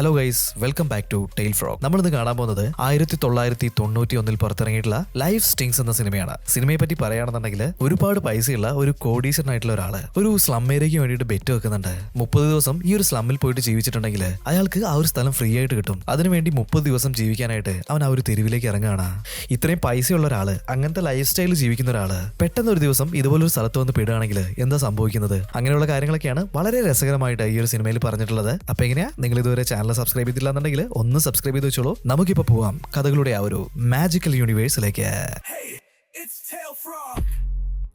Hello guys welcome back to tail frog നമ്മളിന്ന് കാണാൻ പോകുന്നത് ആയിരത്തി തൊള്ളായിരത്തി തൊണ്ണൂറ്റി ഒന്നിൽ പുറത്തിറങ്ങിയിട്ടുള്ള ലൈഫ് സ്റ്റിങ്സ് എന്ന സിനിമയാണ്. സിനിമയെ പറ്റി പറയുകയാണെന്നുണ്ടെങ്കിൽ ഒരുപാട് പൈസയുള്ള ഒരു കോടീശ്വരനായിട്ടുള്ള ഒരാൾ ഒരു സ്ലം ഏരിയയ്ക്ക് വേണ്ടിയിട്ട് ബെറ്റ് വെക്കുന്നുണ്ട്. മുപ്പത് ദിവസം ഈ ഒരു സ്ലമ്മിൽ പോയിട്ട് ജീവിച്ചിട്ടുണ്ടെങ്കിൽ അയാൾക്ക് ആ ഒരു സ്ഥലം ഫ്രീ ആയിട്ട് കിട്ടും. അതിനുവേണ്ടി മുപ്പത് ദിവസം ജീവിക്കാനായിട്ട് അവൻ ആ ഒരു തെരുവിലേക്ക് ഇറങ്ങുകയാണ്. ഇത്രയും പൈസയുള്ള ഒരാൾ അങ്ങനത്തെ ലൈഫ് സ്റ്റൈലിൽ ജീവിക്കുന്ന ഒരാൾ പെട്ടെന്ന് ഒരു ദിവസം ഇതുപോലൊരു സ്ഥലത്ത് വന്ന് പെടുകയാണെങ്കിൽ എന്താ സംഭവിക്കുന്നത്? അങ്ങനെയുള്ള കാര്യങ്ങളൊക്കെയാണ് വളരെ രസകരമായിട്ട് ഈ ഒരു സിനിമയിൽ പറഞ്ഞിട്ടുള്ളത്. അപ്പൊ എങ്ങനെയാ? നിങ്ങൾ ഇതുവരെ ചാനൽ സബ്സ്ക്രൈബ് ചെയ്തില്ല എന്നുണ്ടെങ്കിൽ ഒന്ന് സബ്സ്ക്രൈബ് ചെയ്ത് വെച്ചോളൂ നമുക്കിപ്പോ പോവാം കഥകളുടെ ആ ഒരു മാജിക്കൽ യൂണിവേഴ്സിലേക്ക് It's Tail Frog.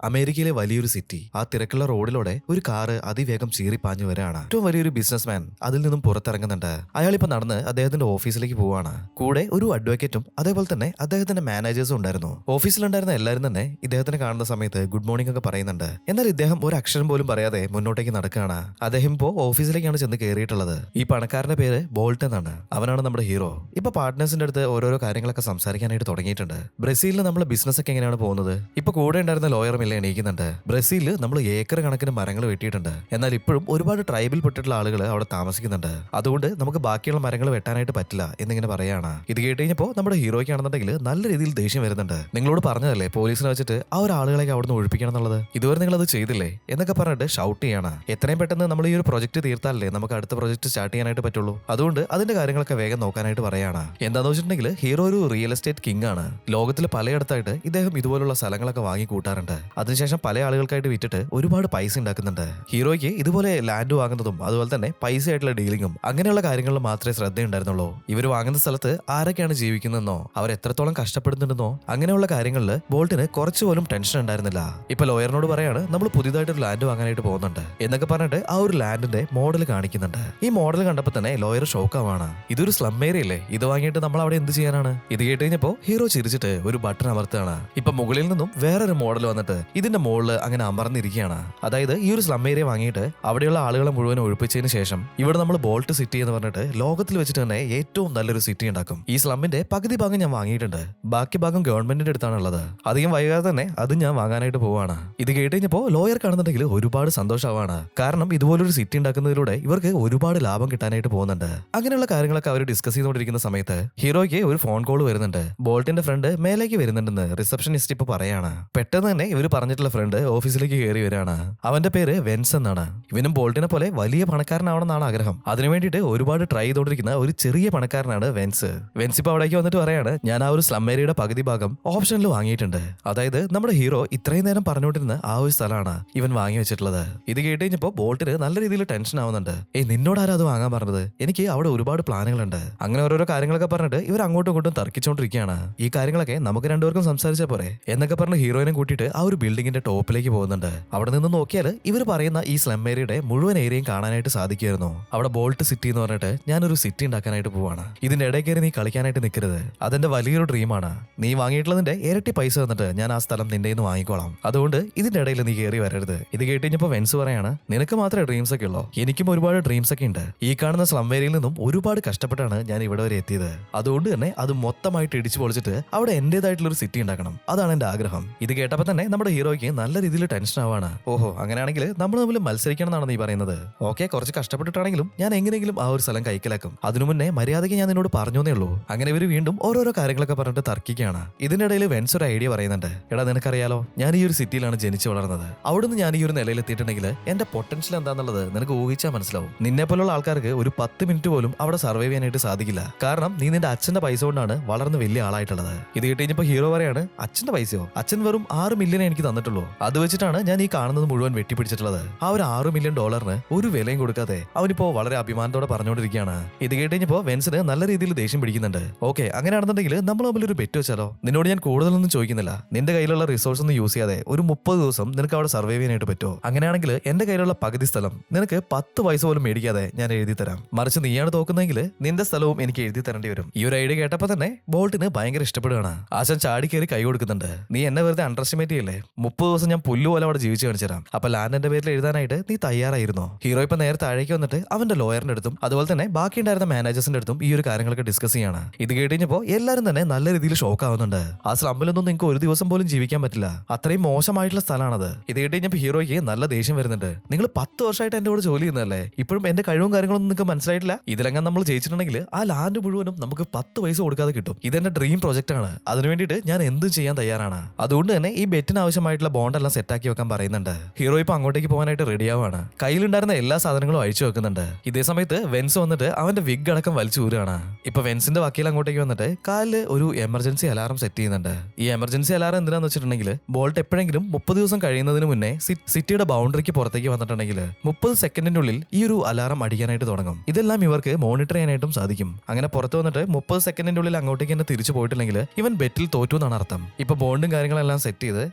അമേരിക്കയിലെ വലിയൊരു സിറ്റി. ആ തിരക്കുള്ള റോഡിലൂടെ ഒരു കാറ് അതിവേഗം ചീറിപ്പാഞ്ഞു വരാണ് ഏറ്റവും വലിയൊരു ബിസിനസ്മാൻ അതിൽ നിന്നും പുറത്തിറങ്ങുന്നുണ്ട്. അയാൾ ഇപ്പൊ നടന്ന് അദ്ദേഹത്തിന്റെ ഓഫീസിലേക്ക് പോവാണ് കൂടെ ഒരു അഡ്വക്കേറ്റും അതേപോലെ തന്നെ അദ്ദേഹത്തിന്റെ മാനേജേഴ്സും ഉണ്ടായിരുന്നു. ഓഫീസിലുണ്ടായിരുന്ന എല്ലാവരും തന്നെ ഇദ്ദേഹത്തിനെ കാണുന്ന സമയത്ത് ഗുഡ് മോർണിംഗ് ഒക്കെ പറയുന്നുണ്ട്. എന്നാൽ ഇദ്ദേഹം ഒരു അക്ഷരം പോലും പറയാതെ മുന്നോട്ടേക്ക് നടക്കുകയാണ്. അദ്ദേഹം ഇപ്പോ ഓഫീസിലേക്കാണ് ചെന്ന് കയറിയിട്ടുള്ളത് ഈ പണക്കാരന്റെ പേര് ബോൾട്ട് എന്നാണ്. അവനാണ് നമ്മുടെ ഹീറോ. ഇപ്പൊ പാർട്ട്നേഴ്സിന്റെ അടുത്ത് ഓരോരോ കാര്യങ്ങളൊക്കെ സംസാരിക്കാനായിട്ട് തുടങ്ങിയിട്ടുണ്ട്. ബ്രസീലിൽ നമ്മുടെ ബിസിനസ് ഒക്കെ എങ്ങനെയാണ് പോകുന്നത്? ഇപ്പൊ കൂടെ ഉണ്ടായിരുന്ന ലോയറും എണീക്കുന്നുണ്ട്. ബ്രസീലിൽ നമ്മൾ ഏക്കർ കണക്കിന് മരങ്ങൾ വെട്ടിയിട്ടുണ്ട്. എന്നാൽ ഇപ്പോഴും ഒരുപാട് ട്രൈബിൽ പെട്ടിട്ടുള്ള ആളുകൾ അവിടെ താമസിക്കുന്നുണ്ട്. അതുകൊണ്ട് നമുക്ക് ബാക്കിയുള്ള മരങ്ങൾ വെട്ടാനായിട്ട് പറ്റില്ല എന്നിങ്ങനെ പറയാണ്. ഇത് കേട്ട് കഴിഞ്ഞപ്പോൾ നമ്മുടെ ഹീറോയ്ക്കാണെന്നുണ്ടെങ്കിൽ നല്ല രീതിയിൽ ദേഷ്യം വരുന്നുണ്ട്. നിങ്ങളോട് പറഞ്ഞതല്ലേ പോലീസിനെ വെച്ചിട്ട് ആ ഒരു ആളുകളെ അവിടുന്ന് ഒഴിപ്പിക്കണം എന്നുള്ളത്? ഇതുവരെ നിങ്ങൾ അത് ചെയ്തില്ലേ? എന്നൊക്കെ പറഞ്ഞിട്ട് ഷൗട്ട് ചെയ്യാണ്. എത്രയും പെട്ടെന്ന് നമ്മൾ ഈ ഒരു പ്രൊജക്ട് തീർത്താലല്ലേ നമുക്ക് അടുത്ത പ്രൊജക്ട് സ്റ്റാർട്ട് ചെയ്യാനായിട്ട് പറ്റുള്ളൂ? അതുകൊണ്ട് അതിന്റെ കാര്യങ്ങളൊക്കെ വേഗം നോക്കാനായിട്ട് പറയാണ്. എന്താന്ന് വെച്ചിട്ടുണ്ടെങ്കിൽ ഹീറോ ഒരു റിയൽ എസ്റ്റേറ്റ് കിങ് ആണ്. ലോകത്തിൽ പലയിടത്തായിട്ട് ഇദ്ദേഹം ഇതുപോലുള്ള സ്ഥലങ്ങളൊക്കെ വാങ്ങി കൂട്ടാറുണ്ട്. അതിനുശേഷം പല ആളുകൾക്കായിട്ട് വിറ്റിട്ട് ഒരുപാട് പൈസ ഉണ്ടാക്കുന്നുണ്ട്. ഹീറോയ്ക്ക് ഇതുപോലെ ലാൻഡ് വാങ്ങുന്നതും അതുപോലെ തന്നെ പൈസ ആയിട്ടുള്ള ഡീലിങ്ങും അങ്ങനെയുള്ള കാര്യങ്ങളിൽ മാത്രമേ ശ്രദ്ധയുണ്ടായിരുന്നുള്ളൂ. ഇവർ വാങ്ങുന്ന സ്ഥലത്ത് ആരൊക്കെയാണ് ജീവിക്കുന്നതെന്നോ അവർ എത്രത്തോളം കഷ്ടപ്പെടുന്നുണ്ടെന്നോ അങ്ങനെയുള്ള കാര്യങ്ങളിൽ ബോൾട്ടിന് കുറച്ചുപോലും ടെൻഷൻ ഉണ്ടായിരുന്നില്ല. ഇപ്പൊ ലോയറിനോട് പറയാണ് നമ്മൾ പുതിയതായിട്ട് ഒരു ലാൻഡ് വാങ്ങാനായിട്ട് പോകുന്നുണ്ട്. എന്നൊക്കെ പറഞ്ഞിട്ട് ആ ഒരു ലാൻഡിന്റെ മോഡൽ കാണിക്കുന്നുണ്ട്. ഈ മോഡൽ കണ്ടപ്പോൾ തന്നെ ലോയർ ഷോക്കാവാണ്. ഇതൊരു സ്ലം ഏരിയ അല്ലേ? ഇത് വാങ്ങിയിട്ട് നമ്മൾ അവിടെ എന്ത് ചെയ്യാനാണ്? ഇത് കേട്ട് കഴിഞ്ഞപ്പോ ഹീറോ ചിരിച്ചിട്ട് ഒരു ബട്ടൺ അമർത്താണ് ഇപ്പൊ മുകളിൽ നിന്നും വേറൊരു മോഡൽ വന്നിട്ട് ഇതിന്റെ മുകളിൽ അങ്ങനെ അമർന്നിരിക്കുകയാണ്. അതായത് ഈ ഒരു സ്ലം ഏരിയ വാങ്ങിയിട്ട് അവിടെയുള്ള ആളുകളെ മുഴുവൻ ഒഴിപ്പിച്ചതിന് ശേഷം ഇവിടെ നമ്മൾ ബോൾട്ട് സിറ്റി എന്ന് പറഞ്ഞിട്ട് ലോകത്തിൽ വെച്ചിട്ട് തന്നെ ഏറ്റവും നല്ലൊരു സിറ്റി ഉണ്ടാക്കും. ഈ സ്ലമ്മിന്റെ പകുതി ഭാഗം ഞാൻ വാങ്ങിയിട്ടുണ്ട്. ബാക്കി ഭാഗം ഗവൺമെന്റിന്റെ അടുത്താണ് ഉള്ളത്. അധികം വൈകാതെ തന്നെ അത് ഞാൻ വാങ്ങാനായിട്ട് പോവാണ്. ഇത് കേട്ട് കഴിഞ്ഞപ്പോ ലോയർ കാണുന്നുണ്ടെങ്കിൽ ഒരുപാട് സന്തോഷമാണ് കാരണം ഇതുപോലൊരു സിറ്റി ഉണ്ടാക്കുന്നതിലൂടെ ഇവർക്ക് ഒരുപാട് ലാഭം കിട്ടാനായിട്ട് പോകുന്നുണ്ട്. അങ്ങനെയുള്ള കാര്യങ്ങളൊക്കെ അവർ ഡിസ്കസ് ചെയ്തുകൊണ്ടിരിക്കുന്ന സമയത്ത് ഹീറോയ്ക്ക് ഒരു ഫോൺ കോൾ വരുന്നുണ്ട്. ബോൾട്ടിന്റെ ഫ്രണ്ട് മേലേക്ക് വരുന്നുണ്ടെന്ന് റിസപ്ഷനിസ്റ്റ് ഇപ്പൊ പറയാണ്. പെട്ടെന്ന് തന്നെ ഇവർ പറഞ്ഞിട്ടുള്ള ഫ്രണ്ട് ഓഫീസിലേക്ക് കയറി വരികയാണ്. അവന്റെ പേര് വെൻസ് എന്നാണ്. ഇവനും ബോൾട്ടിനെ പോലെ വലിയ പണക്കാരനാവണമെന്നാണ് ആഗ്രഹം. അതിനു വേണ്ടിയിട്ട് ഒരുപാട് ട്രൈ ചെയ്തുകൊണ്ടിരിക്കുന്ന ഒരു ചെറിയ പണക്കാരനാണ് വെൻസ്. വെൻസ് ഇപ്പൊ അവിടേക്ക് വന്നിട്ട് പറയാണ് ഞാൻ ആ ഒരു സ്ലം ഏരിയയുടെ പകുതി ഭാഗം ഓപ്ഷനിൽ വാങ്ങിയിട്ടുണ്ട്. അതായത് നമ്മുടെ ഹീറോ ഇത്രയും നേരം പറഞ്ഞുകൊണ്ടിരുന്ന ആ ഒരു സ്ഥലമാണ് ഇവൻ വാങ്ങി വെച്ചിട്ടുള്ളത്. ഇത് കേട്ട് കഴിഞ്ഞപ്പോ ബോൾട്ടിന് നല്ല രീതിയിൽ ടെൻഷൻ ആവുന്നുണ്ട്. ഏയ് നിന്നോട് ആരാ അത് വാങ്ങാൻ പറഞ്ഞത്? എനിക്ക് അവിടെ ഒരുപാട് പ്ലാനുകളുണ്ട്. അങ്ങനെ ഓരോരോ കാര്യങ്ങളൊക്കെ പറഞ്ഞിട്ട് ഇവർ അങ്ങോട്ടും ഇങ്ങോട്ടും തർക്കിച്ചുകൊണ്ടിരിക്കുകയാണ് ഈ കാര്യങ്ങളൊക്കെ നമുക്ക് രണ്ടുപേർക്കും സംസാരിച്ചാൽ പോരെ. എന്നൊക്കെ പറഞ്ഞ് ഹീറോയിനെ കൂട്ടിയിട്ട് ആ ഒരു ബിൽഡിങ്ങിന്റെ ടോപ്പിലേക്ക് പോകുന്നുണ്ട്. അവിടെ നിന്ന് നോക്കിയാൽ ഇവർ പറയുന്ന ഈ സ്ലം ഏരിയയുടെ മുഴുവൻ ഏരിയയും കാണാനായിട്ട് സാധിക്കുമായിരുന്നു. അവിടെ ബോൾട്ട് സിറ്റി എന്ന് പറഞ്ഞിട്ട് ഞാനൊരു സിറ്റി ഉണ്ടാക്കാനായിട്ട് പോവാണ്. ഇതിന്റെ ഇടയിൽ കയറി നീ കളിക്കാനായിട്ട് നിൽക്കരുത് അതെന്റെ വലിയൊരു ഡ്രീമാണ്. നീ വാങ്ങിയിട്ടുള്ളതിന്റെ ഇരട്ടി പൈസ തന്നിട്ട് ഞാൻ ആ സ്ഥലം നിന്റെ നിന്ന് വാങ്ങിക്കോളാം. അതുകൊണ്ട് ഇതിന്റെ ഇടയിൽ നീ കയറി വരരുത്. ഇത് കേട്ടിഞ്ഞപ്പോ വെൻസ് പറയാണ് നിനക്ക് മാത്രമേ ഡ്രീംസ് ഒക്കെ ഉള്ളൂ? എനിക്കും ഒരുപാട് ഡ്രീംസ് ഒക്കെ ഉണ്ട്. ഈ കാണുന്ന സ്ലം ഏരിയയിൽ നിന്നും ഒരുപാട് കഷ്ടപ്പെട്ടാണ് ഞാൻ ഇവിടെ വരെ എത്തിയത്. അതുകൊണ്ട് തന്നെ അത് മൊത്തമായിട്ട് ഇടിച്ചു പൊളിച്ചിട്ട് അവിടെ എന്റേതായിട്ടുള്ള ഒരു സിറ്റി ഉണ്ടാക്കണം. അതാണ് എന്റെ ആഗ്രഹം. ഇത് കേട്ടപ്പോൾ തന്നെ നമ്മുടെ ഹീറോയ്ക്ക് നല്ല രീതിയിൽ ടെൻഷൻ ആവാണ്. ഓഹോ അങ്ങനെയാണെങ്കിൽ നമ്മൾ തമ്മിൽ മത്സരിക്കണം എന്നാണ് നീ പറയുന്നത്. ഓക്കെ കുറച്ച് കഷ്ടപ്പെട്ടിട്ടാണെങ്കിലും ഞാൻ എങ്ങനെയെങ്കിലും ആ ഒരു സ്ഥലം കൈക്കലാക്കും. അതിനു മുന്നേ മര്യാദയ്ക്ക് ഞാൻ നിന്നോട് പറഞ്ഞേ ഉള്ളൂ. അങ്ങനെ ഇവർ വീണ്ടും ഓരോരോ കാര്യങ്ങളൊക്കെ പറഞ്ഞിട്ട് തർക്കിക്കുകയാണ്. ഇതിനിടയിൽ വെൻസ് ഒരു ഐഡിയ പറയുന്നുണ്ട്. എടാ നിനക്കറിയാലോ ഞാൻ ഈ ഒരു സിറ്റിയിലാണ് ജനിച്ചു വളർന്നത്. അവിടുന്ന് ഞാൻ ഈ ഒരു നിലയിൽ എത്തിയിട്ടുണ്ടെങ്കിൽ എന്റെ പൊട്ടൻഷ്യൽ എന്താണെന്നുള്ളത് നിനക്ക് ഊഹിച്ചാൽ മനസ്സിലാവും. നിന്നെ പോലുള്ള ആൾക്കാർക്ക് ഒരു പത്ത് മിനിറ്റ് പോലും അവിടെ സർവൈവ് ചെയ്യാനായിട്ട് സാധിക്കില്ല. കാരണം നീ നിന്റെ അച്ഛന്റെ പൈസ കൊണ്ടാണ് വളർന്ന് വലിയ ആളായിട്ടുള്ളത്. ഇത് കിട്ടിയപ്പോ ഹീറോ പറയാണ് അച്ഛന്റെ പൈസയോ? അച്ഛൻ വെറും ആറ് മില്യൺ എനിക്ക് തന്നിട്ടുള്ളൂ. അത് വെച്ചിട്ടാണ് ഞാൻ ഈ കാണുന്നത് മുഴുവൻ വെട്ടിപ്പിടിച്ചിട്ടുള്ളത്. ആ ഒരു ആറ് മില്യൺ ഡോളറിന് ഒരു വിലയും കൊടുക്കാതെ അവനിപ്പോ വളരെ അഭിമാനത്തോടെ പറഞ്ഞുകൊണ്ടിരിക്കുകയാണ്. ഇത് കേട്ടുകഴിഞ്ഞപ്പോ വെൻസിന് നല്ല രീതിയിൽ ദേഷ്യം പിടിക്കുന്നുണ്ട്. ഓക്കെ അങ്ങനെയാണെന്നുണ്ടെങ്കിൽ നമ്മൾ തമ്മിൽ ഒരു ബെറ്റ് വെച്ചാലോ? നിന്നോട് ഞാൻ കൂടുതലൊന്നും ചോദിക്കുന്നില്ല. നിന്റെ കയ്യിലുള്ള റിസോഴ്സ് ഒന്നും യൂസ് ചെയ്യാതെ ഒരു മുപ്പത് ദിവസം നിനക്ക് അവിടെ സർവൈവ് ചെയ്യാനായിട്ട് പറ്റുമോ? അങ്ങനെയാണെങ്കിൽ എന്റെ കയ്യിലുള്ള പകുതി സ്ഥലം നിനക്ക് പത്ത് വയസ്സ് പോലും മേടിക്കാതെ ഞാൻ എഴുതി തരാം. മറിച്ച് നീയാണ് തോക്കുന്നതെങ്കിൽ നിന്റെ സ്ഥലവും എനിക്ക് എഴുതി തരേണ്ടി വരും. ഈ ഒരു ഐഡിയ കേട്ടപ്പോ തന്നെ ബോൾട്ടിന് ഭയങ്കര ഇഷ്ടപ്പെടുകയാണ്. ആശാൻ ചാടി കയറി കൈ കൊടുക്കുന്നുണ്ട്. നീ എന്നെ വെറുതെ അണ്ടർ എസ്റ്റിമേറ്റ് ചെയ്യല്ലേ? മുപ്പത് ദിവസം ഞാൻ പുല്ലുപോലെ അവിടെ ജീവിച്ചു കാണിച്ചു തരാം അപ്പൊ ലാൻഡിന്റെ പേരിൽ എഴുതാനായിട്ട് നീ തയ്യാറായിരുന്നോ? ഹീറോ ഇപ്പൊ നേരെ താഴേക്ക് വന്നിട്ട് അവന്റെ ലോയറിന്റെ അടുത്തും അതുപോലെ തന്നെ ബാക്കി ഉണ്ടായിരുന്ന മാനേജേഴ്സിന്റെ അടുത്തും ഈ ഒരു കാര്യങ്ങളൊക്കെ ഡിസ്കസ് ചെയ്യാണ്. ഇത് കേട്ടുകഴിഞ്ഞപ്പോ എല്ലാവരും തന്നെ നല്ല രീതിയിൽ ഷോക്ക് ആവുന്നുണ്ട്. ആ സ്ലമ്പിലൊന്നും നിങ്ങൾക്ക് ഒരു ദിവസം പോലും ജീവിക്കാൻ പറ്റില്ല. അത്രയും മോശമായിട്ടുള്ള സ്ഥലമാണത് ഇത് കേട്ടുകഴിഞ്ഞപ്പോൾ ഹീറോയ്ക്ക് നല്ല ദേഷ്യം വരുന്നുണ്ട്. നിങ്ങൾ പത്ത് വർഷമായിട്ട് എന്റെ കൂടെ ജോലി ചെയ്യുന്നതല്ലേ? ഇപ്പോഴും എന്റെ കഴിവും കാര്യങ്ങളൊന്നും നിങ്ങൾക്ക് മനസ്സിലായിട്ടില്ല? ഇതിലെങ്ങാൻ നമ്മൾ ജയിച്ചിട്ടുണ്ടെങ്കിൽ ആ ലാൻഡ് മുഴുവനും നമുക്ക് പത്ത് പൈസ കൊടുക്കാതെ കിട്ടും. ഇതെന്റെ ഡ്രീം പ്രോജക്റ്റ് ആണ്. അതിനു വേണ്ടിയിട്ട് ഞാൻ എന്തും ചെയ്യാൻ തയ്യാറാണ്. അതുകൊണ്ട് തന്നെ ഈ ബെറ്റിന് ആവശ്യമായിട്ടുള്ള ബോണ്ട് എല്ലാം സെറ്റാക്കി വെക്കാൻ പറയുന്നുണ്ട്. ഹീറോ ഇപ്പൊ അങ്ങോട്ടേക്ക് പോകാനായിട്ട് റെഡി ആവാണ് കയ്യിലുണ്ടായിരുന്ന എല്ലാ സാധനങ്ങളും അഴിച്ചു വെക്കുന്നുണ്ട്. ഇതേ സമയത്ത് വെൻസ് വന്നിട്ട് അവന്റെ വിഗ് അടക്കം വലിച്ചു ഊരാണ് ഇപ്പൊ വെൻസിന്റെ വക്കീൽ അങ്ങോട്ടേക്ക് വന്നിട്ട് കാലിൽ ഒരു എമർജൻസി അലാറം സെറ്റ് ചെയ്യുന്നുണ്ട്. ഈ എമർജൻസി അലാറം എന്തിനാന്ന് വെച്ചിട്ടുണ്ടെങ്കിൽ ബോൾട്ട് എപ്പോഴെങ്കിലും മുപ്പത് ദിവസം കഴിയുന്നതിന് മുന്നേ സിറ്റിയുടെ ബൗണ്ടറിക്ക് പുറത്തേക്ക് വന്നിട്ടുണ്ടെങ്കിൽ മുപ്പത് സെക്കൻഡിനുള്ളിൽ ഈ ഒരു അലാറം അടിക്കാനായിട്ട് തുടങ്ങും. ഇതെല്ലാം ഇവർക്ക് മോണിറ്റർ ചെയ്യാനായിട്ടും സാധിക്കും. അങ്ങനെ പുറത്ത് വന്നിട്ട് മുപ്പത് സെക്കൻഡിനുള്ളിൽ അങ്ങോട്ടേക്ക് തന്നെ തിരിച്ചു പോയിട്ടില്ലെങ്കിൽ ഇവൻ ബെറ്റിൽ തോറ്റു എന്നാണ് അർത്ഥം. ഇപ്പൊ ബോണ്ടും കാര്യങ്ങളെല്ലാം സെറ്റ് ചെയ്ത്